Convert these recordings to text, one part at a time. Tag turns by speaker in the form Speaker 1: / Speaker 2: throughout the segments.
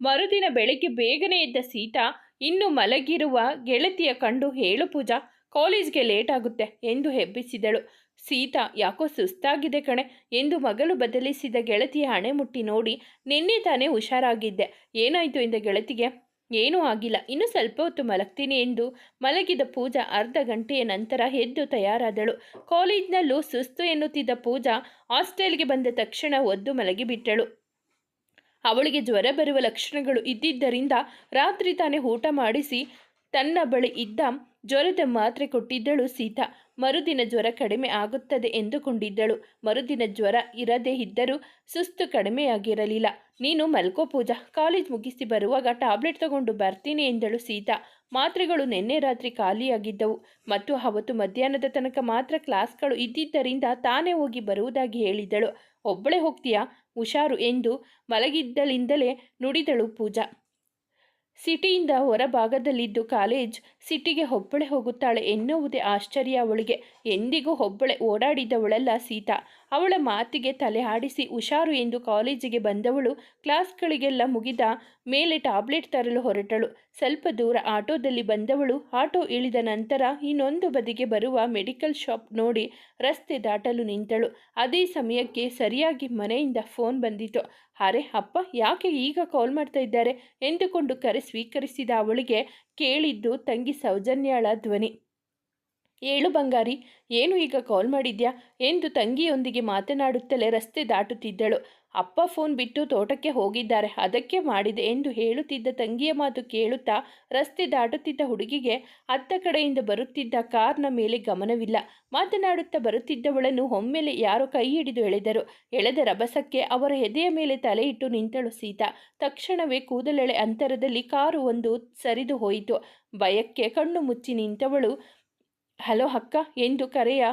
Speaker 1: ಮರುದಿನ ಬೆಳಿಗ್ಗೆ ಬೇಗನೆ ಎದ್ದ ಸೀತಾ, ಇನ್ನು ಮಲಗಿರುವ ಗೆಳತಿಯ ಕಂಡು ಹೇಳು ಪೂಜಾ, ಕಾಲೇಜ್ಗೆ ಲೇಟ್ ಆಗುತ್ತೆ ಎಂದು ಹೆಬ್ಬಿಸಿದಳು. ಸೀತಾ, ಯಾಕೋ ಸುಸ್ತಾಗಿದೆ ಕಣೆ, ಎಂದು ಮಗಳು ಬದಲಿಸಿದ ಗೆಳತಿಯ ಹಣೆ ಮುಟ್ಟಿ ನೋಡಿ ನಿನ್ನೆ ತಾನೇ ಹುಷಾರಾಗಿದ್ದೆ. ಏನಾಯಿತು ಎಂದ ಗೆಳತಿಗೆ? ಏನೂ ಆಗಿಲ್ಲ, ಇನ್ನು ಸ್ವಲ್ಪ ಹೊತ್ತು ಮಲಗ್ತೀನಿ ಎಂದು ಮಲಗಿದ ಪೂಜಾ ಅರ್ಧ ಗಂಟೆಯ ನಂತರ ಎದ್ದು ತಯಾರಾದಳು. ಕಾಲೇಜ್ನಲ್ಲೂ ಸುಸ್ತು ಎನ್ನುತ್ತಿದ್ದ ಪೂಜಾ ಹಾಸ್ಟೆಲ್ಗೆ ಬಂದ ತಕ್ಷಣ ಒದ್ದು ಮಲಗಿಬಿಟ್ಟಳು. ಅವಳಿಗೆ ಜ್ವರ ಬರುವ ಲಕ್ಷಣಗಳು ಇದ್ದಿದ್ದರಿಂದ ರಾತ್ರಿ ತಾನೇ ಊಟ ಮಾಡಿಸಿ ತನ್ನ ಬಳಿ ಇದ್ದ ಜ್ವರದ ಮಾತ್ರೆ ಕೊಟ್ಟಿದ್ದಳು ಸೀತಾ. ಮರುದಿನ ಜ್ವರ ಕಡಿಮೆ ಆಗುತ್ತದೆ ಎಂದುಕೊಂಡಿದ್ದಳು. ಮರುದಿನ ಜ್ವರ ಇರದೇ ಇದ್ದರೂ ಸುಸ್ತು ಕಡಿಮೆಯಾಗಿರಲಿಲ್ಲ. ನೀನು ಮಲ್ಕೋ ಪೂಜಾ. ಕಾಲೇಜ್ ಮುಗಿಸಿ ಬರುವಾಗ ಟ್ಯಾಬ್ಲೆಟ್ ತಗೊಂಡು ಬರ್ತೀನಿ ಎಂದಳು ಸೀತಾ. ಮಾತ್ರೆಗಳು ನಿನ್ನೆ ರಾತ್ರಿ ಖಾಲಿಯಾಗಿದ್ದವು. ಮತ್ತು ಅವತ್ತು ಮಧ್ಯಾಹ್ನದ ತನಕ ಮಾತ್ರ ಕ್ಲಾಸ್ಗಳು ಇದ್ದಿದ್ದರಿಂದ ತಾನೇ ಹೋಗಿ ಬರುವುದಾಗಿ ಹೇಳಿದಳು. ಒಬ್ಬಳೇ ಹೋಗ್ತೀಯಾ? ಹುಷಾರು ಎಂದು ಮಲಗಿದ್ದಲಿಂದಲೇ ನುಡಿದಳು ಪೂಜಾ. ಸಿಟಿಯಿಂದ ಹೊರಭಾಗದಲ್ಲಿದ್ದು ಕಾಲೇಜ್ ಸಿಟಿಗೆ ಒಬ್ಬಳೆ ಹೋಗುತ್ತಾಳೆ ಎನ್ನುವುದೇ ಆಶ್ಚರ್ಯ ಅವಳಿಗೆ. ಎಂದಿಗೂ ಒಬ್ಬಳೆ ಓಡಾಡಿದವಳಲ್ಲ ಸೀತಾ. ಅವಳ ಮಾತಿಗೆ ತಲೆ ಆಡಿಸಿ ಹುಷಾರು ಎಂದು ಕಾಲೇಜಿಗೆ ಬಂದವಳು. ಕ್ಲಾಸ್ಗಳಿಗೆಲ್ಲ ಮುಗಿದ ಮೇಲೆ ಟ್ಯಾಬ್ಲೆಟ್ ತರಲು ಹೊರಟಳು. ಸ್ವಲ್ಪ ದೂರ ಆಟೋದಲ್ಲಿ ಬಂದವಳು. ಆಟೋ ಇಳಿದ ನಂತರ ಇನ್ನೊಂದು ಬದಿಗೆ ಬರುವ ಮೆಡಿಕಲ್ ಶಾಪ್ ನೋಡಿ ರಸ್ತೆ ದಾಟಲು ನಿಂತಳು. ಅದೇ ಸಮಯಕ್ಕೆ ಸರಿಯಾಗಿ ಮನೆಯಿಂದ ಫೋನ್ ಬಂದಿತು. ಅರೆ ಅಪ್ಪ, ಯಾಕೆ ಈಗ ಕಾಲ್ ಮಾಡ್ತಾ ಇದ್ದಾರೆ? ಎಂದುಕೊಂಡು ಕರೆ ಸ್ವೀಕರಿಸಿದ ಅವಳಿಗೆ ಕೇಳಿದ್ದು ತಂಗಿ ಸೌಜನ್ಯಳ ಧ್ವನಿ. ಏಳು ಬಂಗಾರಿ, ಏನು ಈಗ ಕಾಲ್ ಮಾಡಿದ್ಯಾ? ಎಂದು ತಂಗಿಯೊಂದಿಗೆ ಮಾತನಾಡುತ್ತಲೇ ರಸ್ತೆ ದಾಟುತ್ತಿದ್ದಳು. ಅಪ್ಪ ಫೋನ್ ಬಿಟ್ಟು ತೋಟಕ್ಕೆ ಹೋಗಿದ್ದಾರೆ, ಅದಕ್ಕೆ ಮಾಡಿದೆ ಎಂದು ಹೇಳುತ್ತಿದ್ದ ತಂಗಿಯ ಮಾತು ಕೇಳುತ್ತಾ ರಸ್ತೆ ದಾಟುತ್ತಿದ್ದ ಹುಡುಗಿಗೆ ಅತ್ತ ಕಡೆಯಿಂದ ಬರುತ್ತಿದ್ದ ಕಾರ್ನ ಮೇಲೆ ಗಮನವಿಲ್ಲ. ಮಾತನಾಡುತ್ತಾ ಬರುತ್ತಿದ್ದವಳನ್ನು ಒಮ್ಮೆಲೆ ಯಾರೋ ಕೈ ಹಿಡಿದು ಎಳೆದರು. ಎಳೆದ ರಭಸಕ್ಕೆ ಅವರ ಎದೆಯ ಮೇಲೆ ತಲೆ ಇಟ್ಟು ನಿಂತಳು ಸೀತಾ. ತಕ್ಷಣವೇ ಕೂದಲೆಳೆ ಅಂತರದಲ್ಲಿ ಕಾರು ಒಂದು ಸರಿದು ಹೋಯಿತು. ಭಯಕ್ಕೆ ಕಣ್ಣು ಮುಚ್ಚಿ ನಿಂತವಳು ಹಲೋ ಅಕ್ಕ, ಎಂದು ಕರೆಯ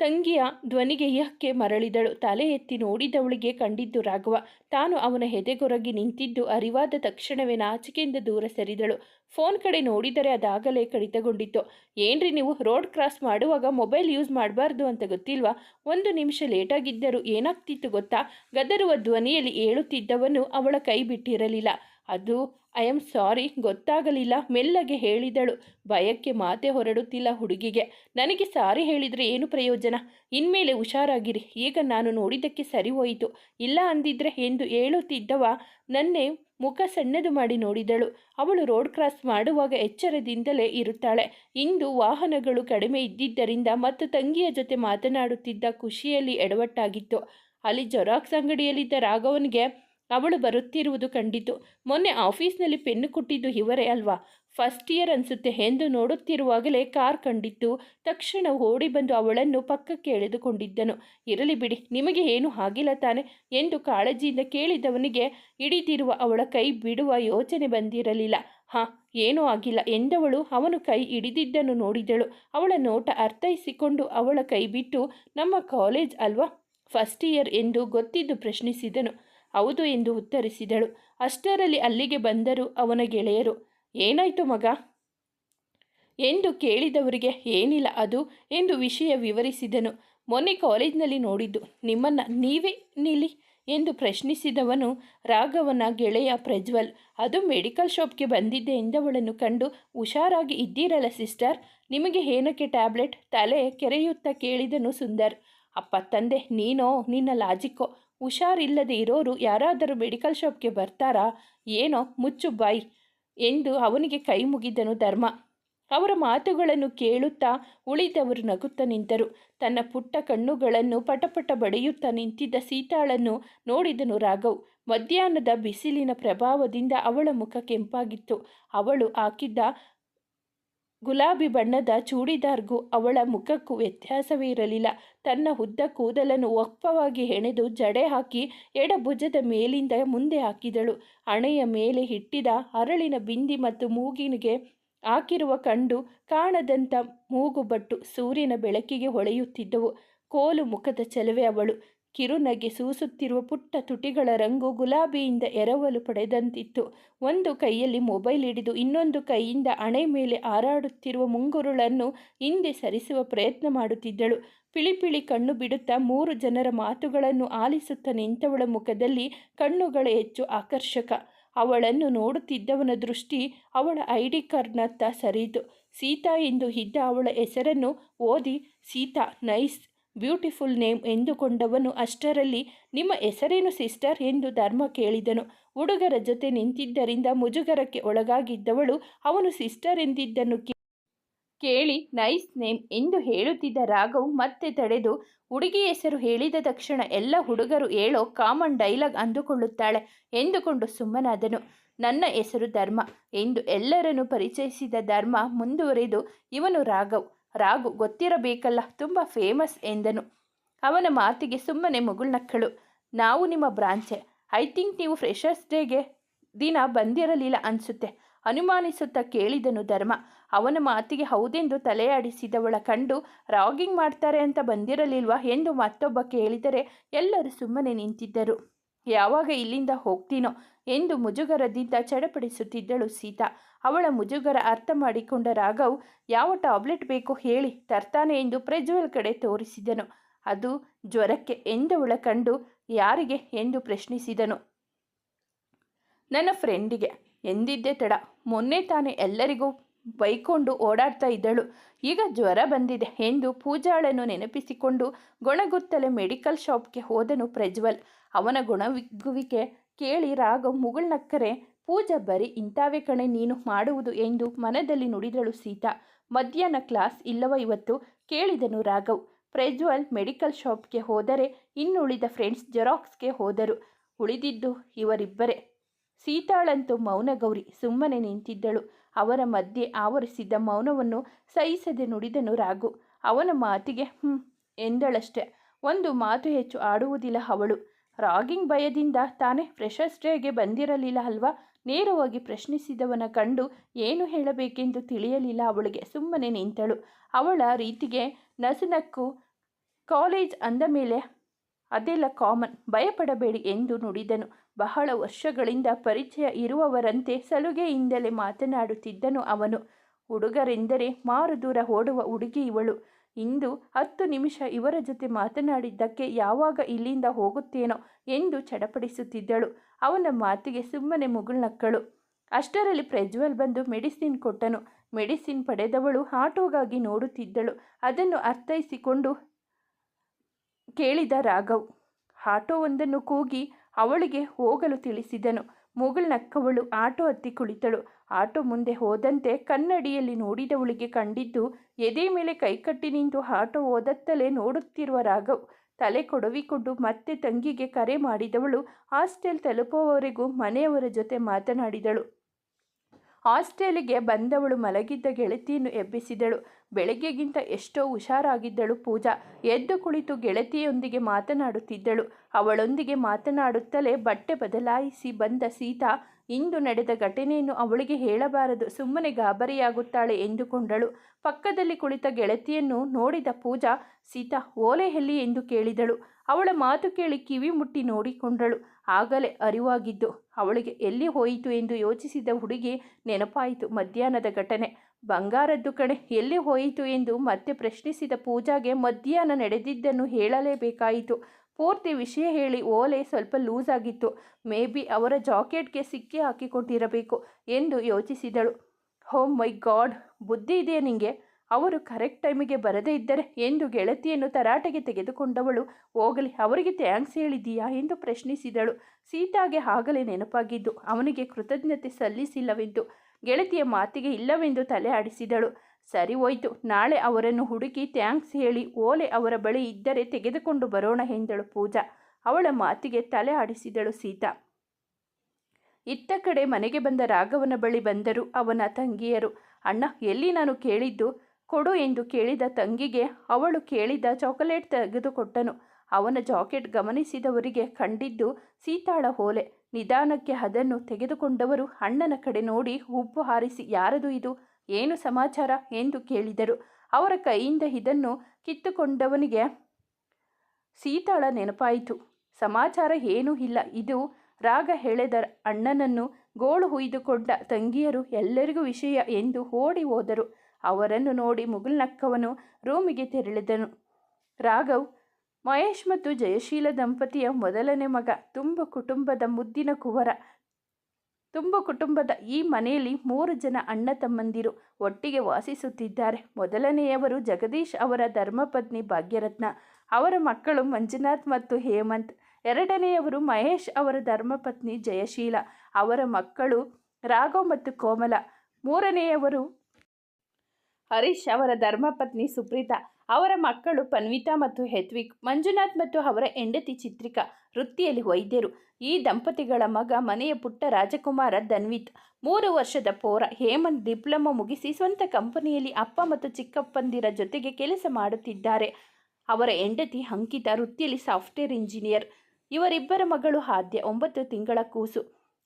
Speaker 1: ತಂಗಿಯ ಧ್ವನಿಗೆ ಇಹಕ್ಕೆ ಮರಳಿದಳು. ತಲೆ ಎತ್ತಿ ನೋಡಿದವಳಿಗೆ ಕಂಡಿದ್ದು ರಾಘವ. ತಾನು ಅವನ ಹೆದೆಗೊರಗಿ ನಿಂತಿದ್ದು ಅರಿವಾದ ತಕ್ಷಣವೇ ನಾಚಿಕೆಯಿಂದ ದೂರ ಸರಿದಳು. ಫೋನ್ ಕಡೆ ನೋಡಿದರೆ ಅದಾಗಲೇ ಕಡಿತಗೊಂಡಿತ್ತು. ಏನ್ರಿ ನೀವು ರೋಡ್ ಕ್ರಾಸ್ ಮಾಡುವಾಗ ಮೊಬೈಲ್ ಯೂಸ್ ಮಾಡಬಾರ್ದು ಅಂತ ಗೊತ್ತಿಲ್ವಾ? ಒಂದು ನಿಮಿಷ ಲೇಟಾಗಿದ್ದರೂ ಏನಾಗ್ತಿತ್ತು ಗೊತ್ತಾ? ಗದರುವ ಧ್ವನಿಯಲ್ಲಿ ಏಳುತ್ತಿದ್ದವನು ಅವಳ ಕೈ ಬಿಟ್ಟಿರಲಿಲ್ಲ. ಅದು ಐ ಆಮ್ ಸಾರಿ ಗೊತ್ತಾಗಲಿಲ್ಲ. ಮೆಲ್ಲಗೆ ಹೇಳಿದಳು. ಭಯಕ್ಕೆ ಮಾತೆ ಹೊರಡುತ್ತಿಲ್ಲ ಹುಡುಗಿಗೆ. ನನಗೆ ಸಾರಿ ಹೇಳಿದರೆ ಏನು ಪ್ರಯೋಜನ? ಇನ್ಮೇಲೆ ಹುಷಾರಾಗಿರಿ. ಈಗ ನಾನು ನೋಡಿದ್ದಕ್ಕೆ ಸರಿ ಹೋಯಿತು ಇಲ್ಲ ಅಂದಿದ್ರೆ ಎಂದು ಹೇಳುತ್ತಿದ್ದವ ನನ್ನೇ ಮುಖ ಸಣ್ಣದು ಮಾಡಿ ನೋಡಿದಳು. ಅವಳು ರೋಡ್ ಕ್ರಾಸ್ ಮಾಡುವಾಗ ಎಚ್ಚರದಿಂದಲೇ ಇರುತ್ತಾಳೆ. ಇಂದು ವಾಹನಗಳು ಕಡಿಮೆ ಇದ್ದಿದ್ದರಿಂದ ಮತ್ತು ತಂಗಿಯ ಜೊತೆ ಮಾತನಾಡುತ್ತಿದ್ದ ಖುಷಿಯಲ್ಲಿ ಎಡವಟ್ಟಾಗಿತ್ತು. ಅಲ್ಲಿ ಜೆರಾಕ್ಸ್ ಅಂಗಡಿಯಲ್ಲಿದ್ದ ರಾಘವನಿಗೆ ಅವಳು ಬರುತ್ತಿರುವುದು ಕಂಡಿತು. ಮೊನ್ನೆ ಆಫೀಸ್ನಲ್ಲಿ ಪೆನ್ನು ಕೊಟ್ಟಿದ್ದು ಇವರೇ ಅಲ್ವಾ? ಫಸ್ಟ್ ಇಯರ್ ಅನಿಸುತ್ತೆ ಎಂದು ನೋಡುತ್ತಿರುವಾಗಲೇ ಕಾರ್ ಕಂಡಿತ್ತು. ತಕ್ಷಣ ಓಡಿ ಬಂದು ಅವಳನ್ನು ಪಕ್ಕಕ್ಕೆ ಎಳೆದುಕೊಂಡಿದ್ದನು. ಇರಲಿ ಬಿಡಿ, ನಿಮಗೆ ಏನು ಆಗಿಲ್ಲ ತಾನೆ ಎಂದು ಕಾಳಜಿಯಿಂದ ಕೇಳಿದವನಿಗೆ ಹಿಡಿದಿರುವ ಅವಳ ಕೈ ಬಿಡುವ ಯೋಚನೆ ಬಂದಿರಲಿಲ್ಲ. ಹಾಂ, ಏನೂ ಆಗಿಲ್ಲ ಎಂದವಳು ಅವನು ಕೈ ಹಿಡಿದಿದ್ದನ್ನು ನೋಡಿದಳು. ಅವಳ ನೋಟ ಅರ್ಥೈಸಿಕೊಂಡು ಅವಳ ಕೈ ಬಿಟ್ಟು, ನಮ್ಮ ಕಾಲೇಜ್ ಅಲ್ವಾ? ಫಸ್ಟ್ ಇಯರ್ ಎಂದು ಗೊತ್ತಿದ್ದು ಪ್ರಶ್ನಿಸಿದನು. ಹೌದು ಎಂದು ಉತ್ತರಿಸಿದಳು. ಅಷ್ಟರಲ್ಲಿ ಅಲ್ಲಿಗೆ ಬಂದರು ಅವನ ಗೆಳೆಯರು, ಏನಾಯಿತು ಮಗ? ಎಂದು ಕೇಳಿದವರಿಗೆ, ಏನಿಲ್ಲ ಅದು ಎಂದು ವಿಷಯ ವಿವರಿಸಿದನು. ಮೊನ್ನೆ ಕಾಲೇಜ್ನಲ್ಲಿ ನೋಡಿದ್ದು, ನಿಮ್ಮನ್ನು ನೀವೇ ನಿಲ್ಲಿ ಎಂದು ಪ್ರಶ್ನಿಸಿದವನು ರಾಘವನ ಗೆಳೆಯ ಪ್ರಜ್ವಲ್, ಅದು ಮೆಡಿಕಲ್ ಶಾಪ್ಗೆ ಬಂದಿದ್ದೆ ಎಂದವಳನ್ನು ಕಂಡು ಹುಷಾರಾಗಿ ಇದ್ದೀರಲ್ಲ ಸಿಸ್ಟರ್? ನಿಮಗೆ ಏನಕ್ಕೆ ಟ್ಯಾಬ್ಲೆಟ್, ತಲೆ ಕೆರೆಯುತ್ತಾ? ಕೇಳಿದನು ಸುಂದರ್. ಅಪ್ಪ ತಂದೆ, ನೀನೋ, ನಿನ್ನ ಲಾಜಿಕ್ಕೋ ಹುಷಾರಿಲ್ಲದೆ ಇರೋರು ಯಾರಾದರೂ ಮೆಡಿಕಲ್ ಶಾಪ್ಗೆ ಬರ್ತಾರಾ ಏನೋ ಮುಚ್ಚು ಬಾಯ್ ಎಂದು ಅವನಿಗೆ ಕೈ ಮುಗಿದನು ಧರ್ಮ. ಅವರ ಮಾತುಗಳನ್ನು ಕೇಳುತ್ತಾ ಉಳಿದವರು ನಗುತ್ತಾ ನಿಂತರು. ತನ್ನ ಪುಟ್ಟ ಕಣ್ಣುಗಳನ್ನು ಪಟಪಟ ಬಡಿಯುತ್ತಾ ನಿಂತಿದ್ದ ಸೀತಾಳನ್ನು ನೋಡಿದನು ರಾಘವ್. ಮಧ್ಯಾಹ್ನದ ಬಿಸಿಲಿನ ಪ್ರಭಾವದಿಂದ ಅವಳ ಮುಖ ಕೆಂಪಾಗಿತ್ತು. ಅವಳು ಹಾಕಿದ್ದ ಗುಲಾಬಿ ಬಣ್ಣದ ಚೂಡಿದಾರ್ಗೂ ಅವಳ ಮುಖಕ್ಕೂ ವ್ಯತ್ಯಾಸವೇ ಇರಲಿಲ್ಲ. ತನ್ನ ಉದ್ದ ಕೂದಲನ್ನು ಒಪ್ಪವಾಗಿ ಹೆಣೆದು ಜಡೆ ಹಾಕಿ ಎಡಭುಜದ ಮೇಲಿಂದ ಮುಂದೆ ಹಾಕಿದಳು. ಹಣೆಯ ಮೇಲೆ ಇಟ್ಟಿದ ಅರಳಿನ ಬಿಂದಿ ಮತ್ತು ಮೂಗಿನಿಗೆ ಹಾಕಿರುವ ಕಂಡು ಕಾಣದಂಥ ಮೂಗುಬಟ್ಟು ಸೂರ್ಯನ ಬೆಳಕಿಗೆ ಹೊಳೆಯುತ್ತಿದ್ದವು. ಕೋಲು ಮುಖದ ಚೆಲುವೆ ಅವಳು. ಕಿರುನಗೆ ಸೂಸುತ್ತಿರುವ ಪುಟ್ಟ ತುಟಿಗಳ ರಂಗು ಗುಲಾಬಿಯಿಂದ ಎರವಲು ಪಡೆದಂತಿತ್ತು. ಒಂದು ಕೈಯಲ್ಲಿ ಮೊಬೈಲ್ ಹಿಡಿದು ಇನ್ನೊಂದು ಕೈಯಿಂದ ಅಣೆ ಮೇಲೆ ಹಾರಾಡುತ್ತಿರುವ ಮುಂಗುರುಳನ್ನು ಹಿಂದೆ ಸರಿಸುವ ಪ್ರಯತ್ನ ಮಾಡುತ್ತಿದ್ದಳು. ಪಿಳಿಪಿಳಿ ಕಣ್ಣು ಬಿಡುತ್ತಾ ಮೂರು ಜನರ ಮಾತುಗಳನ್ನು ಆಲಿಸುತ್ತ ನಿಂತವಳ ಮುಖದಲ್ಲಿ ಕಣ್ಣುಗಳ ಹೆಚ್ಚು ಆಕರ್ಷಕ. ಅವಳನ್ನು ನೋಡುತ್ತಿದ್ದವನ ದೃಷ್ಟಿ ಅವಳ ಐ ಡಿ ಕಾರ್ಡ್ನತ್ತ ಸರಿಯಿತು. ಸೀತಾ ಎಂದು ಇದ್ದ ಅವಳ ಹೆಸರನ್ನು ಓದಿ, ಸೀತಾ, ನೈಸ್ ಬ್ಯೂಟಿಫುಲ್ ನೇಮ್ ಎಂದುಕೊಂಡವನು ಅಷ್ಟರಲ್ಲಿ, ನಿಮ್ಮ ಹೆಸರೇನು ಸಿಸ್ಟರ್? ಎಂದು ಧರ್ಮ ಕೇಳಿದನು. ಹುಡುಗರ ಜೊತೆ ನಿಂತಿದ್ದರಿಂದ ಮುಜುಗರಕ್ಕೆ ಒಳಗಾಗಿದ್ದವಳು, ಅವನು ಸಿಸ್ಟರ್ ಎಂದಿದ್ದನ್ನು ಕೇಳಿ, ನೈಸ್ ನೇಮ್ ಎಂದು ಹೇಳುತ್ತಿದ್ದ ರಾಘವ್ ಮತ್ತೆ ತಡೆದು, ಹುಡುಗಿ ಹೆಸರು ಹೇಳಿದ ತಕ್ಷಣ ಎಲ್ಲ ಹುಡುಗರು ಹೇಳೋ ಕಾಮನ್ ಡೈಲಾಗ್ ಅಂದುಕೊಳ್ಳುತ್ತಾಳೆ ಎಂದುಕೊಂಡು ಸುಮ್ಮನಾದನು. ನನ್ನ ಹೆಸರು ಧರ್ಮ ಎಂದು ಎಲ್ಲರನ್ನು ಪರಿಚಯಿಸಿದ ಧರ್ಮ ಮುಂದುವರೆದು, ಇವನು ರಾಘವ್. ರಾಘು ಗೊತ್ತಿರಬೇಕಲ್ಲ, ತುಂಬ ಫೇಮಸ್ ಎಂದನು. ಅವನ ಮಾತಿಗೆ ಸುಮ್ಮನೆ ಮುಗುಳ್ನಕ್ಕಳು. ನಾವು ನಿಮ್ಮ ಬ್ರಾಂಚೆ. ಐ ಥಿಂಕ್ ನೀವು ಫ್ರೆಷರ್ಸ್ ಡೇಗೆ ದಿನ ಬಂದಿರಲಿಲ್ಲ ಅನಿಸುತ್ತೆ. ಅನುಮಾನಿಸುತ್ತಾ ಕೇಳಿದನು ಧರ್ಮ. ಅವನ ಮಾತಿಗೆ ಹೌದೆಂದು ತಲೆಯಾಡಿಸಿದವಳ ಕಂಡು, ರಾಗಿಂಗ್ ಮಾಡ್ತಾರೆ ಅಂತ ಬಂದಿರಲಿಲ್ವಾ? ಎಂದು ಮತ್ತೊಬ್ಬ ಕೇಳಿದರೆ ಎಲ್ಲರೂ ಸುಮ್ಮನೆ ನಿಂತಿದ್ದರು. ಯಾವಾಗ ಇಲ್ಲಿಂದ ಹೋಗ್ತೀನೋ ಎಂದು ಮುಜುಗರದಿಂದ ಚಡಪಡಿಸುತ್ತಿದ್ದಳು ಸೀತಾ. ಅವಳ ಮುಜುಗರ ಅರ್ಥ ಮಾಡಿಕೊಂಡ ರಾಘವ್, ಯಾವ ಟ್ಯಾಬ್ಲೆಟ್ ಬೇಕು ಹೇಳಿ ತರ್ತಾನೆ ಎಂದು ಪ್ರಜ್ವಲ್ ಕಡೆ ತೋರಿಸಿದನು. ಅದು ಜ್ವರಕ್ಕೆ ಎಂದವಳ ಕಂಡು ಯಾರಿಗೆ ಎಂದು ಪ್ರಶ್ನಿಸಿದನು. ನನ್ನ ಫ್ರೆಂಡಿಗೆ ಎಂದಿದ್ದೆ ತಡ, ಮೊನ್ನೆ ತಾನೇ ಎಲ್ಲರಿಗೂ ಬೈಕೊಂಡು ಓಡಾಡ್ತಾ ಇದ್ದಳು. ಈಗ ಜ್ವರ ಬಂದಿದೆ ಎಂದು ಪೂಜಾಳನ್ನು ನೆನಪಿಸಿಕೊಂಡು ಗೊಣಗುತ್ತಲೆ ಮೆಡಿಕಲ್ ಶಾಪ್ಗೆ ಹೋದನು ಪ್ರಜ್ವಲ್. ಅವನ ಗುಣವಿಗ್ಗುವಿಕೆ ಕೇಳಿ ರಾಘವ್ ಮುಗುಳ್ನಕ್ಕರೆ ಪೂಜಾ ಬರಿ ಇಂಥವೇ ಕಣೆ ನೀನು ಮಾಡುವುದು ಎಂದು ಮನದಲ್ಲಿ ನುಡಿದಳು ಸೀತಾ. ಮಧ್ಯಾಹ್ನ ಕ್ಲಾಸ್ ಇಲ್ಲವ ಇವತ್ತು? ಕೇಳಿದನು ರಾಘವ್. ಪ್ರೆಜ್ವಲ್ ಮೆಡಿಕಲ್ ಶಾಪ್ಗೆ ಹೋದರೆ, ಇನ್ನುಳಿದ ಫ್ರೆಂಡ್ಸ್ ಜೆರಾಕ್ಸ್ಗೆ ಹೋದರು. ಉಳಿದಿದ್ದು ಇವರಿಬ್ಬರೇ. ಸೀತಾಳಂತೂ ಮೌನಗೌರಿ ಸುಮ್ಮನೆ ನಿಂತಿದ್ದಳು. ಅವರ ಮಧ್ಯೆ ಆವರಿಸಿದ್ದ ಮೌನವನ್ನು ಸಹಿಸದೆ ನುಡಿದನು ರಾಘು. ಅವನ ಮಾತಿಗೆ ಹ್ಞೂ ಎಂದಳಷ್ಟೆ. ಒಂದು ಮಾತು ಹೆಚ್ಚು ಆಡುವುದಿಲ್ಲ ಅವಳು. ರಾಗಿಂಗ್ ಭಯದಿಂದ ತಾನೇ ಫ್ರೆಷರ್ಸ್ ಡೇಗೆ ಬಂದಿರಲಿಲ್ಲ ಅಲ್ವಾ? ನೇರವಾಗಿ ಪ್ರಶ್ನಿಸಿದವನ ಕಂಡು ಏನು ಹೇಳಬೇಕೆಂದು ತಿಳಿಯಲಿಲ್ಲ ಅವಳಿಗೆ. ಸುಮ್ಮನೆ ನಿಂತಳು. ಅವಳ ರೀತಿಗೆ ನಸುನಕ್ಕು ಕಾಲೇಜ್ ಅಂದ ಮೇಲೆ ಅದೆಲ್ಲ ಕಾಮನ್. ಭಯಪಡಬೇಡಿ ಎಂದು ನುಡಿದನು. ಬಹಳ ವರ್ಷಗಳಿಂದ ಪರಿಚಯ ಇರುವವರಂತೆ ಸಲುಗೆಯಿಂದಲೇ ಮಾತನಾಡುತ್ತಿದ್ದನು ಅವನು. ಹುಡುಗರೆಂದರೆ ಮಾರು ದೂರ ಓಡುವ ಹುಡುಗಿ ಇವಳು. ಇಂದು ಹತ್ತು ನಿಮಿಷ ಇವರ ಜೊತೆ ಮಾತನಾಡಿದ್ದಕ್ಕೆ ಯಾವಾಗ ಇಲ್ಲಿಂದ ಹೋಗುತ್ತೇನೋ ಎಂದು ಚಡಪಡಿಸುತ್ತಿದ್ದಳು. ಅವನ ಮಾತಿಗೆ ಸುಮ್ಮನೆ ಮುಗುಳ್ನಕ್ಕಳು ಅಷ್ಟರಲ್ಲಿ ಪ್ರಜ್ವಲ್ ಬಂದು ಮೆಡಿಸಿನ್ ಕೊಟ್ಟನು. ಮೆಡಿಸಿನ್ ಪಡೆದವಳು ಆಟೋಗಾಗಿ ನೋಡುತ್ತಿದ್ದಳು. ಅದನ್ನು ಅರ್ಥೈಸಿಕೊಂಡು ಕೇಳಿದ ರಾಘವ್. ಆಟೋವೊಂದನ್ನು ಕೂಗಿ ಅವಳಿಗೆ ಹೋಗಲು ತಿಳಿಸಿದನು. ಮುಗುಳ್ನಕ್ಕವಳು ಆಟೋ ಹತ್ತಿ ಕುಳಿತಳು. ಆಟೋ ಮುಂದೆ ಹೋದಂತೆ ಕನ್ನಡಿಯಲ್ಲಿ ನೋಡಿದವಳಿಗೆ ಕಂಡಿದ್ದು, ಎದೆ ಮೇಲೆ ಕೈಕಟ್ಟಿ ನಿಂತು ಆಟೋ ಓದತ್ತಲೇ ನೋಡುತ್ತಿರುವ ರಾಘವ್. ತಲೆ ಕೊಡವಿಕೊಂಡು ಮತ್ತೆ ತಂಗಿಗೆ ಕರೆ ಮಾಡಿದವಳು ಹಾಸ್ಟೆಲ್ ತಲುಪುವವರೆಗೂ ಮನೆಯವರ ಜೊತೆ ಮಾತನಾಡಿದಳು. ಹಾಸ್ಟೆಲಿಗೆ ಬಂದವಳು ಮಲಗಿದ್ದ ಗೆಳತಿಯನ್ನು ಎಬ್ಬಿಸಿದಳು. ಬೆಳಗ್ಗೆಗಿಂತ ಎಷ್ಟೋ ಹುಷಾರಾಗಿದ್ದಳು ಪೂಜಾ. ಎದ್ದು ಕುಳಿತು ಗೆಳತಿಯೊಂದಿಗೆ ಮಾತನಾಡುತ್ತಿದ್ದಳು. ಅವಳೊಂದಿಗೆ ಮಾತನಾಡುತ್ತಲೇ ಬಟ್ಟೆ ಬದಲಾಯಿಸಿ ಬಂದ ಸೀತಾ, ಇಂದು ನಡೆದ ಘಟನೆಯನ್ನು ಅವಳಿಗೆ ಹೇಳಬಾರದು, ಸುಮ್ಮನೆ ಗಾಬರಿಯಾಗುತ್ತಾಳೆ ಎಂದುಕೊಂಡಳು. ಪಕ್ಕದಲ್ಲಿ ಕುಳಿತ ಗೆಳತಿಯನ್ನು ನೋಡಿದ ಪೂಜಾ, ಸೀತಾ ಓಲೆ ಎಲ್ಲಿ ಎಂದು ಕೇಳಿದಳು. ಅವಳ ಮಾತು ಕೇಳಿ ಕಿವಿ ಮುಟ್ಟಿ ನೋಡಿಕೊಂಡಳು. ಆಗಲೇ ಅರಿವಾಗಿದ್ದು, ಅವಳಿಗೆ ಎಲ್ಲಿ ಹೋಯಿತು ಎಂದು ಯೋಚಿಸಿದ ಹುಡುಗಿ, ನೆನಪಾಯಿತು ಮಧ್ಯಾಹ್ನದ ಘಟನೆ. ಬಂಗಾರದ್ದು ಕಣೆ, ಎಲ್ಲಿ ಹೋಯಿತು ಎಂದು ಮತ್ತೆ ಪ್ರಶ್ನಿಸಿದ ಪೂಜಾಗೆ ಮಧ್ಯಾಹ್ನ ನಡೆದಿದ್ದನ್ನು ಹೇಳಲೇಬೇಕಾಯಿತು. ಪೂರ್ತಿ ವಿಷಯ ಹೇಳಿ ಓಲೆ ಸ್ವಲ್ಪ ಲೂಸ್ ಆಗಿತ್ತು. ಮೇ ಬಿ ಅವರ ಜಾಕೆಟ್ಗೆ ಸಿಕ್ಕಿ ಹಾಕಿಕೊಂಡಿರಬೇಕು ಎಂದು ಯೋಚಿಸಿದಳು. ಹೋ ಮೈ ಗಾಡ್, ಬುದ್ಧಿ ಇದೆಯಾ ನಿಂಗೆ? ಅವರು ಕರೆಕ್ಟ್ ಟೈಮಿಗೆ ಬರದೇ ಇದ್ದರೆ ಎಂದು ಗೆಳತಿಯನ್ನು ತರಾಟೆಗೆ ತೆಗೆದುಕೊಂಡವಳು. ಹೋಗಲಿ, ಅವರಿಗೆ ಥ್ಯಾಂಕ್ಸ್ ಹೇಳಿದ್ದೀಯಾ ಎಂದು ಪ್ರಶ್ನಿಸಿದಳು. ಸೀತಾಗೆ ಆಗಲೇ ನೆನಪಾಗಿದ್ದು ಅವನಿಗೆ ಕೃತಜ್ಞತೆ ಸಲ್ಲಿಸಿಲ್ಲವೆಂದು. ಗೆಳತಿಯ ಮಾತಿಗೆ ಇಲ್ಲವೆಂದು ತಲೆ ಆಡಿಸಿದಳು. ಸರಿ ಹೋಯ್ತು, ನಾಳೆ ಅವರನ್ನು ಹುಡುಕಿ ಥ್ಯಾಂಕ್ಸ್ ಹೇಳಿ ಓಲೆ ಅವರ ಬಳಿ ಇದ್ದರೆ ತೆಗೆದುಕೊಂಡು ಬರೋಣ ಎಂದಳು ಪೂಜಾ. ಅವಳ ಮಾತಿಗೆ ತಲೆ ಆಡಿಸಿದಳು ಸೀತಾ. ಇತ್ತ ಕಡೆ ಮನೆಗೆ ಬಂದ ರಾಘವನ ಬಳಿ ಬಂದರು ಅವನ ತಂಗಿಯರು. ಅಣ್ಣ, ಎಲ್ಲಿ ನಾನು ಕೇಳಿದ್ದು? ಕೊಡು ಎಂದು ಕೇಳಿದ ತಂಗಿಗೆ ಅವಳು ಕೇಳಿದ ಚಾಕೊಲೇಟ್ ತೆಗೆದುಕೊಟ್ಟನು. ಅವನ ಜಾಕೆಟ್ ಗಮನಿಸಿದವರಿಗೆ ಕಂಡಿದ್ದು ಸೀತಾಳ ಓಲೆ ನಿಧಾನಕ್ಕೆ ಅದನ್ನು ತೆಗೆದುಕೊಂಡವರು ಅಣ್ಣನ ಕಡೆ ನೋಡಿ ಉಪ್ಪು ಹಾರಿಸಿ, ಯಾರದು ಇದು? ಏನು ಸಮಾಚಾರ? ಎಂದು ಕೇಳಿದರು. ಅವರ ಕೈಯಿಂದ ಇದನ್ನು ಕಿತ್ತುಕೊಂಡವನಿಗೆ ಸೀತಾಳ ನೆನಪಾಯಿತು. ಸಮಾಚಾರ ಏನೂ ಇಲ್ಲ. ಇದು ರಾಗ ಹೆಳೆದ ಅಣ್ಣನನ್ನು ಗೋಳು ಹುಯ್ದುಕೊಂಡ ತಂಗಿಯರು ಎಲ್ಲರಿಗೂ ವಿಷಯ ಎಂದು ಓಡಿ ಹೋದರು. ಅವರನ್ನು ನೋಡಿ ಮುಗುಲ್ನಕ್ಕವನು ರೂಮಿಗೆ ತೆರಳಿದನು. ರಾಘವ್ ಮಹೇಶ್ ಮತ್ತು ಜಯಶೀಲ ದಂಪತಿಯ ಮೊದಲನೇ ಮಗ. ತುಂಬ ಕುಟುಂಬದ ಮುದ್ದಿನ ಕುವರ. ತುಂಬ ಕುಟುಂಬದ ಈ ಮನೆಯಲ್ಲಿ ಮೂರು ಜನ ಅಣ್ಣ ತಮ್ಮಂದಿರು ಒಟ್ಟಿಗೆ ವಾಸಿಸುತ್ತಿದ್ದಾರೆ. ಮೊದಲನೆಯವರು ಜಗದೀಶ್ ಅವರ ಧರ್ಮಪತ್ನಿ ಭಾಗ್ಯರತ್ನ. ಅವರ ಮಕ್ಕಳು ಮಂಜುನಾಥ್ ಮತ್ತು ಹೇಮಂತ್. ಎರಡನೆಯವರು ಮಹೇಶ್ ಅವರ ಧರ್ಮಪತ್ನಿ ಜಯಶೀಲ. ಅವರ ಮಕ್ಕಳು ರಾಘವ್ ಮತ್ತು ಕೋಮಲ. ಮೂರನೆಯವರು ಹರೀಶ್ ಅವರ ಧರ್ಮಪತ್ನಿ ಸುಪ್ರೀತಾ. ಅವರ ಮಕ್ಕಳು ಪನ್ವಿತಾ ಮತ್ತು ಹೆತ್ವಿಕ್, ಮಂಜುನಾಥ್ ಮತ್ತು ಅವರ ಹೆಂಡತಿ ಚಿತ್ರಿಕಾ, ವೃತ್ತಿಯಲ್ಲಿ ವೈದ್ಯರು. ಈ ದಂಪತಿಗಳ ಮಗ ಮನೆಯ ಪುಟ್ಟ ರಾಜಕುಮಾರ ಧನ್ವಿತ್. ಮೂರು ವರ್ಷದ ಪೋರ ಹೇಮಂತ್ ಡಿಪ್ಲೊಮಾ ಮುಗಿಸಿ ಸ್ವಂತ ಕಂಪನಿಯಲ್ಲಿ ಅಪ್ಪ ಮತ್ತು ಚಿಕ್ಕಪ್ಪಂದಿರ ಜೊತೆಗೆ ಕೆಲಸ ಮಾಡುತ್ತಿದ್ದಾರೆ. ಅವರ ಹೆಂಡತಿ ಅಂಕಿತಾ ವೃತ್ತಿಯಲ್ಲಿ ಸಾಫ್ಟ್ವೇರ್ ಇಂಜಿನಿಯರ್. ಇವರಿಬ್ಬರ ಮಗಳು ಆದ್ಯ ಒಂಬತ್ತು ತಿಂಗಳ ಕೂಸು.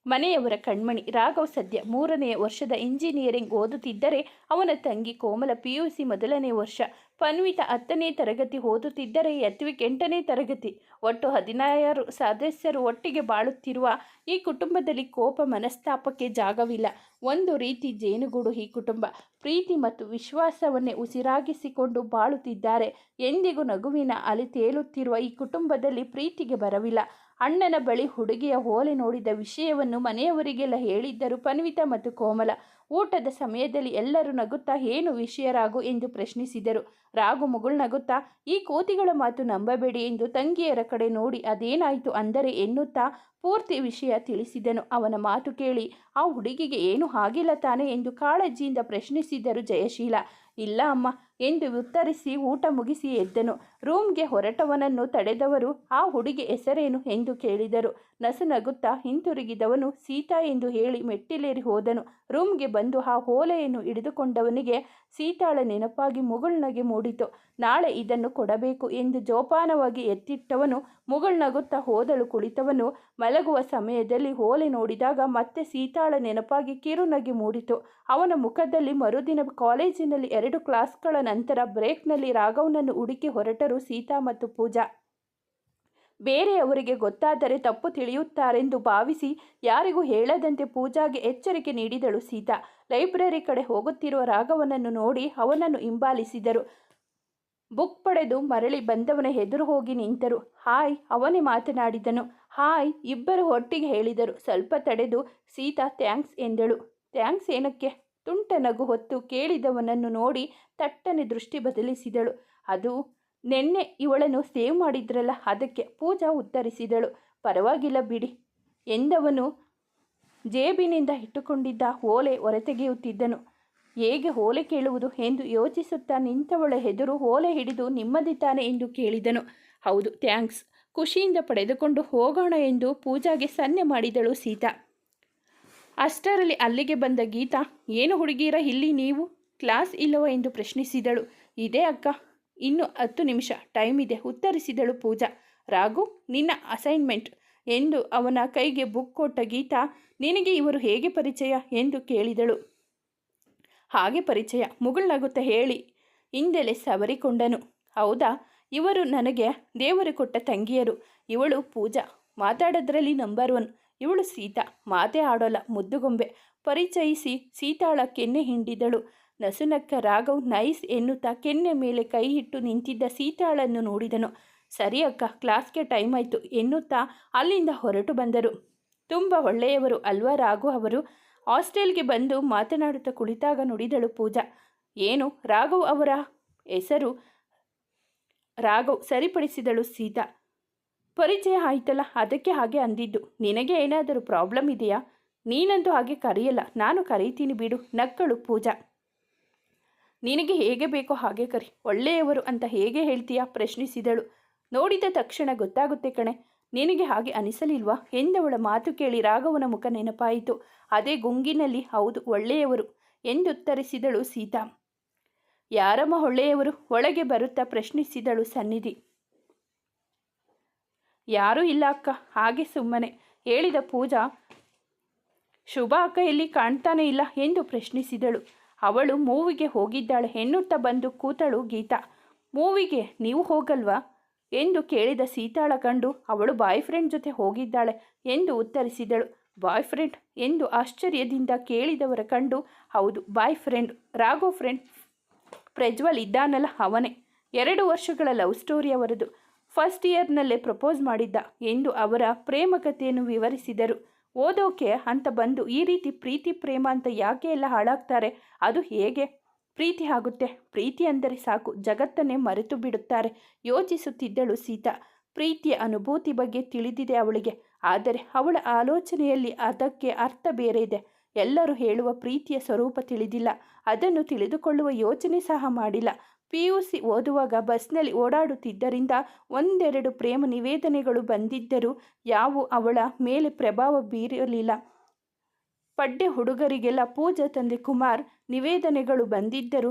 Speaker 1: ಮನೆಯವರ ಕಣ್ಮಣಿ ರಾಘವ್ ಸದ್ಯ ಮೂರನೆಯ ವರ್ಷದ ಇಂಜಿನಿಯರಿಂಗ್ ಓದುತ್ತಿದ್ದರೆ ಅವನ ತಂಗಿ ಕೋಮಲ ಪಿ ಯು ಸಿ ಮೊದಲನೇ ವರ್ಷ. ಪನ್ವಿತ ಹತ್ತನೇ ತರಗತಿ ಓದುತ್ತಿದ್ದರೆ ಯತ್ವಿಕ್ ಎಂಟನೇ ತರಗತಿ. ಒಟ್ಟು ಹದಿನಾರು ಸದಸ್ಯರು ಒಟ್ಟಿಗೆ ಬಾಳುತ್ತಿರುವ ಈ ಕುಟುಂಬದಲ್ಲಿ ಕೋಪ ಮನಸ್ತಾಪಕ್ಕೆ ಜಾಗವಿಲ್ಲ. ಒಂದು ರೀತಿ ಜೇನುಗೂಡು ಈ ಕುಟುಂಬ. ಪ್ರೀತಿ ಮತ್ತು ವಿಶ್ವಾಸವನ್ನೇ ಉಸಿರಾಗಿಸಿಕೊಂಡು ಬಾಳುತ್ತಿದ್ದಾರೆ. ಎಂದಿಗೂ ನಗುವಿನ ಅಲೆ ತೇಲುತ್ತಿರುವ ಈ ಕುಟುಂಬದಲ್ಲಿ ಪ್ರೀತಿಗೆ ಬರವಿಲ್ಲ. ಅಣ್ಣನ ಬಳಿ ಹುಡುಗಿಯ ಓಲೆ ನೋಡಿದ ವಿಷಯವನ್ನು ಮನೆಯವರಿಗೆಲ್ಲ ಹೇಳಿದ್ದರು ಪನ್ವಿತ ಮತ್ತು ಕೋಮಲ. ಊಟದ ಸಮಯದಲ್ಲಿ ಎಲ್ಲರೂ ನಗುತ್ತಾ, ಏನು ವಿಷಯ ರಾಗು ಎಂದು ಪ್ರಶ್ನಿಸಿದರು. ರಾಗು ಮುಗುಳ್ ನಗುತ್ತಾ, ಈ ಕೋತಿಗಳ ಮಾತು ನಂಬಬೇಡಿ ಎಂದು ತಂಗಿಯರ ಕಡೆ ನೋಡಿ ಅದೇನಾಯಿತು ಅಂದರೆ ಎನ್ನುತ್ತಾ ಪೂರ್ತಿ ವಿಷಯ ತಿಳಿಸಿದನು. ಅವನ ಮಾತು ಕೇಳಿ, ಆ ಹುಡುಗಿಗೆ ಏನು ಆಗಿಲ್ಲ ತಾನೆ ಎಂದು ಕಾಳಜಿಯಿಂದ ಪ್ರಶ್ನಿಸಿದರು ಜಯಶೀಲ. ಇಲ್ಲ ಅಮ್ಮ ಎಂದು ಉತ್ತರಿಸಿ ಊಟ ಮುಗಿಸಿ ಎದ್ದನು. ರೂಮ್ಗೆ ಹೊರಟವನನ್ನು ತಡೆದವರು ಆ ಹುಡುಗಿ ಹೆಸರೇನು ಎಂದು ಕೇಳಿದರು. ನಸುನಗುತ್ತಾ ಹಿಂತಿರುಗಿದವನು ಸೀತಾ ಎಂದು ಹೇಳಿ ಮೆಟ್ಟಿಲೇರಿ ಹೋದನು. ರೂಮ್ಗೆ ಬಂದು ಆ ಓಲೆಯನ್ನು ಹಿಡಿದುಕೊಂಡವನಿಗೆ ಸೀತಾಳ ನೆನಪಾಗಿ ಮುಗುಳ್ನಗೆ ಮೂಡಿತು. ನಾಳೆ ಇದನ್ನು ಕೊಡಬೇಕು ಎಂದು ಜೋಪಾನವಾಗಿ ಎತ್ತಿಟ್ಟವನು ಮುಗುಳ್ನಗುತ್ತಾ ಹೋದಳು ಕುಳಿತವನು. ಮಲಗುವ ಸಮಯದಲ್ಲಿ ಓಲೆ ನೋಡಿದಾಗ ಮತ್ತೆ ಸೀತಾಳ ನೆನಪಾಗಿ ಕಿರುನಗೆ ಮೂಡಿತು. ಅವನ ಮುಖದಲ್ಲಿ ಮರುದಿನ ಕಾಲೇಜಿನಲ್ಲಿ ಎರಡು ಕ್ಲಾಸ್ಗಳ ನಂತರ ಬ್ರೇಕ್ನಲ್ಲಿ ರಾಘವನನ್ನು ಹುಡುಕಿ ಹೊರಟರು ಸೀತಾ ಮತ್ತು ಪೂಜಾ. ಬೇರೆಯವರಿಗೆ ಗೊತ್ತಾದರೆ ತಪ್ಪು ತಿಳಿಯುತ್ತಾರೆಂದು ಭಾವಿಸಿ ಯಾರಿಗೂ ಹೇಳದಂತೆ ಪೂಜಾಗೆ ಎಚ್ಚರಿಕೆ ನೀಡಿದಳು ಸೀತಾ. ಲೈಬ್ರರಿ ಕಡೆ ಹೋಗುತ್ತಿರುವ ರಾಘವನನ್ನು ನೋಡಿ ಅವನನ್ನು ಹಿಂಬಾಲಿಸಿದರು. ಬುಕ್ ಪಡೆದು ಮರಳಿ ಬಂದವನ ಎದುರು ಹೋಗಿ ನಿಂತರು. ಹಾಯ್, ಅವನೇ ಮಾತನಾಡಿದನು. ಹಾಯ್, ಇಬ್ಬರು ಒಟ್ಟಿಗೆ ಹೇಳಿದರು. ಸ್ವಲ್ಪ ತಡೆದು, ಸೀತಾ, ಥ್ಯಾಂಕ್ಸ್, ಎಂದಳು. ಥ್ಯಾಂಕ್ಸ್ ಏನಕ್ಕೆ? ತುಂಟ ನಗು ಹೊತ್ತು ಕೇಳಿದವನನ್ನು ನೋಡಿ ತಟ್ಟನೆ ದೃಷ್ಟಿ ಬದಲಿಸಿದಳು. ಅದು ನೆನ್ನೆ ಇವಳನ್ನು ಸೇವ್ ಮಾಡಿದ್ರಲ್ಲ, ಅದಕ್ಕೆ ಪೂಜಾ ಉತ್ತರಿಸಿದಳು. ಪರವಾಗಿಲ್ಲ ಬಿಡಿ, ಎಂದವನು ಜೇಬಿನಿಂದ ಇಟ್ಟುಕೊಂಡಿದ್ದ ಓಲೆ ಹೊರತೆಗೆಯುತ್ತಿದ್ದನು ಹೇಗೆ ಓಲೆ ಕೇಳುವುದು ಎಂದು ಯೋಚಿಸುತ್ತಾ ನಿಂತವಳ ಎದುರು ಓಲೆ ಹಿಡಿದು ನಿಮ್ಮದಿದ್ದಾನೆ ಎಂದು ಕೇಳಿದನು. ಹೌದು, ಥ್ಯಾಂಕ್ಸ್. ಖುಷಿಯಿಂದ ಪಡೆದುಕೊಂಡು ಹೋಗೋಣ ಎಂದು ಪೂಜಾಗೆ ಸನ್ನೆ ಮಾಡಿದಳು ಸೀತಾ. ಅಷ್ಟರಲ್ಲಿ ಅಲ್ಲಿಗೆ ಬಂದ ಗೀತಾ, ಏನು ಹುಡುಗೀರ ಇಲ್ಲಿ ನೀವು? ಕ್ಲಾಸ್ ಇಲ್ಲವೋ? ಎಂದು ಪ್ರಶ್ನಿಸಿದಳು. ಇದೇ ಅಕ್ಕ. ಇನ್ನು ಹತ್ತು ನಿಮಿಷ. ಟೈಮ್ ಇದೆ, ಉತ್ತರಿಸಿದಳು ಪೂಜಾ. ರಾಘು, ನಿನ್ನ ಅಸೈನ್ಮೆಂಟ್. ಎಂದು ಅವನ ಕೈಗೆ ಬುಕ್ ಕೊಟ್ಟ ಗೀತಾ, ನಿನಗೆ ಇವರು ಹೇಗೆ ಪರಿಚಯ? ಎಂದು ಕೇಳಿದಳು. ಹಾಗೆ ಪರಿಚಯ. ಮುಗುಳ್ನಗುತ್ತಾ ಹೇಳಿ ಹಿಂದೆಲೆ ಸವರಿಕೊಂಡನು. ಹೌದಾ? ಇವರು ನನಗೆ ದೇವರು ಕೊಟ್ಟ ತಂಗಿಯರು. ಇವಳು ಪೂಜಾ. ಮಾತಾಡೋದ್ರಲ್ಲಿ ನಂಬರ್ ಒನ್ ಇವಳು ಸೀತಾ. ಮಾತೇ ಆಡೋಲ್ಲ, ಮುದ್ದುಗೊಂಬೆ. ಪರಿಚಯಿಸಿ ಸೀತಾಳ ಕೆನ್ನೆ ಹಿಂಡಿದಳು. ನಸುನಕ್ಕ ರಾಘವ್ ನೈಸ್ ಎನ್ನುತ್ತಾ ಕೆನ್ನೆ ಮೇಲೆ ಕೈ ಇಟ್ಟು ನಿಂತಿದ್ದ ಸೀತಾಳನ್ನು ನೋಡಿದನು. ಸರಿ ಅಕ್ಕ, ಕ್ಲಾಸ್ಗೆ ಟೈಮ್ ಆಯಿತು ಎನ್ನುತ್ತಾ ಅಲ್ಲಿಂದ ಹೊರಟು ಬಂದರು. ತುಂಬ ಒಳ್ಳೆಯವರು ಅಲ್ವಾ ರಾಘು ಅವರು? ಹಾಸ್ಟೆಲ್ಗೆ ಬಂದು ಮಾತನಾಡುತ್ತಾ ಕುಳಿತಾಗ ನುಡಿದಳು ಪೂಜಾ. ಏನು, ರಾಘವ್ ಅವರ ಹೆಸರು? ರಾಘವ್ ಸರಿಪಡಿಸಿದಳು ಸೀತಾ. ಪರಿಚಯ ಆಯ್ತಲ್ಲ, ಅದಕ್ಕೆ ಹಾಗೆ ಅಂದಿದ್ದು. ನಿನಗೆ ಏನಾದರೂ ಪ್ರಾಬ್ಲಮ್ ಇದೆಯಾ? ನೀನಂತೂ ಹಾಗೆ ಕರೆಯಲ್ಲ, ನಾನು ಕರೀತೀನಿ ಬಿಡು, ನಕ್ಕಳು ಪೂಜಾ. ನಿನಗೆ ಹೇಗೆ ಬೇಕೋ ಹಾಗೆ ಕರಿ, ಒಳ್ಳೆಯವರು ಅಂತ ಹೇಗೆ ಹೇಳ್ತೀಯಾ? ಪ್ರಶ್ನಿಸಿದಳು. ನೋಡಿದ ತಕ್ಷಣ ಗೊತ್ತಾಗುತ್ತೆ ಕಣೆ ನಿನಗೆ ಹಾಗೆ ಅನಿಸಲಿಲ್ವಾ? ಎಂದವಳ ಮಾತು ಕೇಳಿ ರಾಘವನ ಮುಖ ನೆನಪಾಯಿತು. ಅದೇ ಗುಂಗಿನಲ್ಲಿ, ಹೌದು, ಒಳ್ಳೆಯವರು ಎಂದುತ್ತರಿಸಿದಳು ಸೀತಾ. ಯಾರಮ್ಮ ಒಳ್ಳೆಯವರು? ಒಳಗೆ ಬರುತ್ತಾ? ಪ್ರಶ್ನಿಸಿದಳು ಸನ್ನಿಧಿ. ಯಾರೂ ಇಲ್ಲ ಅಕ್ಕ, ಹಾಗೆ ಸುಮ್ಮನೆ. ಹೇಳಿದ ಪೂಜಾ, ಶುಭ ಅಕ್ಕ ಎಲ್ಲಿ ಕಾಣ್ತಾನೆ ಇಲ್ಲ ಎಂದು ಪ್ರಶ್ನಿಸಿದಳು. ಅವಳು ಮೂವಿಗೆ ಹೋಗಿದ್ದಾಳೆ. ಎನ್ನುತ್ತಾ ಬಂದು ಕೂತಳು ಗೀತಾ. ಮೂವಿಗೆ ನೀವು ಹೋಗಲ್ವಾ? ಎಂದು ಕೇಳಿದ ಸೀತಾಳ ಕಂಡು ಅವಳು ಬಾಯ್ ಫ್ರೆಂಡ್ ಜೊತೆ ಹೋಗಿದ್ದಾಳೆ ಎಂದು ಉತ್ತರಿಸಿದಳು. ಬಾಯ್ ಫ್ರೆಂಡ್ ಎಂದು ಆಶ್ಚರ್ಯದಿಂದ ಕೇಳಿದವರ ಕಂಡು ಹೌದು boyfriend Ragho friend Prajwal ಇದ್ದಾನಲ್ಲ ಅವನೇ. ಎರಡು ವರ್ಷಗಳ ಲವ್ ಸ್ಟೋರಿ ಅವರದು. ಫಸ್ಟ್ ಇಯರ್ನಲ್ಲೇ ಪ್ರಪೋಸ್ ಮಾಡಿದ್ದ ಎಂದು ಅವರ ಪ್ರೇಮ ಕಥೆಯನ್ನು ವಿವರಿಸಿದರು. ಓದೋಕೆ ಅಂತ ಬಂದು ಈ ರೀತಿ ಪ್ರೀತಿ, ಪ್ರೇಮ ಅಂತ ಯಾಕೆ ಎಲ್ಲ ಹಾಳಾಗ್ತಾರೆ? ಅದು ಹೇಗೆ? ಪ್ರೀತಿ ಆಗುತ್ತೆ. ಪ್ರೀತಿ ಅಂದರೆ ಸಾಕು. ಜಗತ್ತನ್ನೇ ಮರೆತು ಬಿಡುತ್ತಾರೆ. ಯೋಚಿಸುತ್ತಿದ್ದಳು ಸೀತಾ. ಪ್ರೀತಿಯ ಅನುಭೂತಿ ಬಗ್ಗೆ ತಿಳಿದಿದೆ ಅವಳಿಗೆ. ಆದರೆ ಅವಳ ಆಲೋಚನೆಯಲ್ಲಿ ಅದಕ್ಕೆ ಅರ್ಥ ಬೇರೆ ಇದೆ. ಎಲ್ಲರೂ ಹೇಳುವ ಪ್ರೀತಿಯ ಸ್ವರೂಪ ತಿಳಿದಿಲ್ಲ. ಅದನ್ನು ತಿಳಿದುಕೊಳ್ಳುವ ಯೋಚನೆ ಸಹ ಮಾಡಿಲ್ಲ. ಪಿ ಯು ಸಿ ಓದುವಾಗ ಬಸ್ನಲ್ಲಿ ಓಡಾಡುತ್ತಿದ್ದರಿಂದ ಒಂದೆರಡು ಪ್ರೇಮ ನಿವೇದನೆಗಳು ಬಂದಿದ್ದರೂ ಯಾವು ಅವಳ ಮೇಲೆ ಪ್ರಭಾವ ಬೀರಲಿಲ್ಲ. ಪಡ್ಡೆ ಹುಡುಗರಿಗೆಲ್ಲ ಪೂಜಾ ತಂದೆ ಕುಮಾರ್ ನಿವೇದನೆಗಳು ಬಂದಿದ್ದರು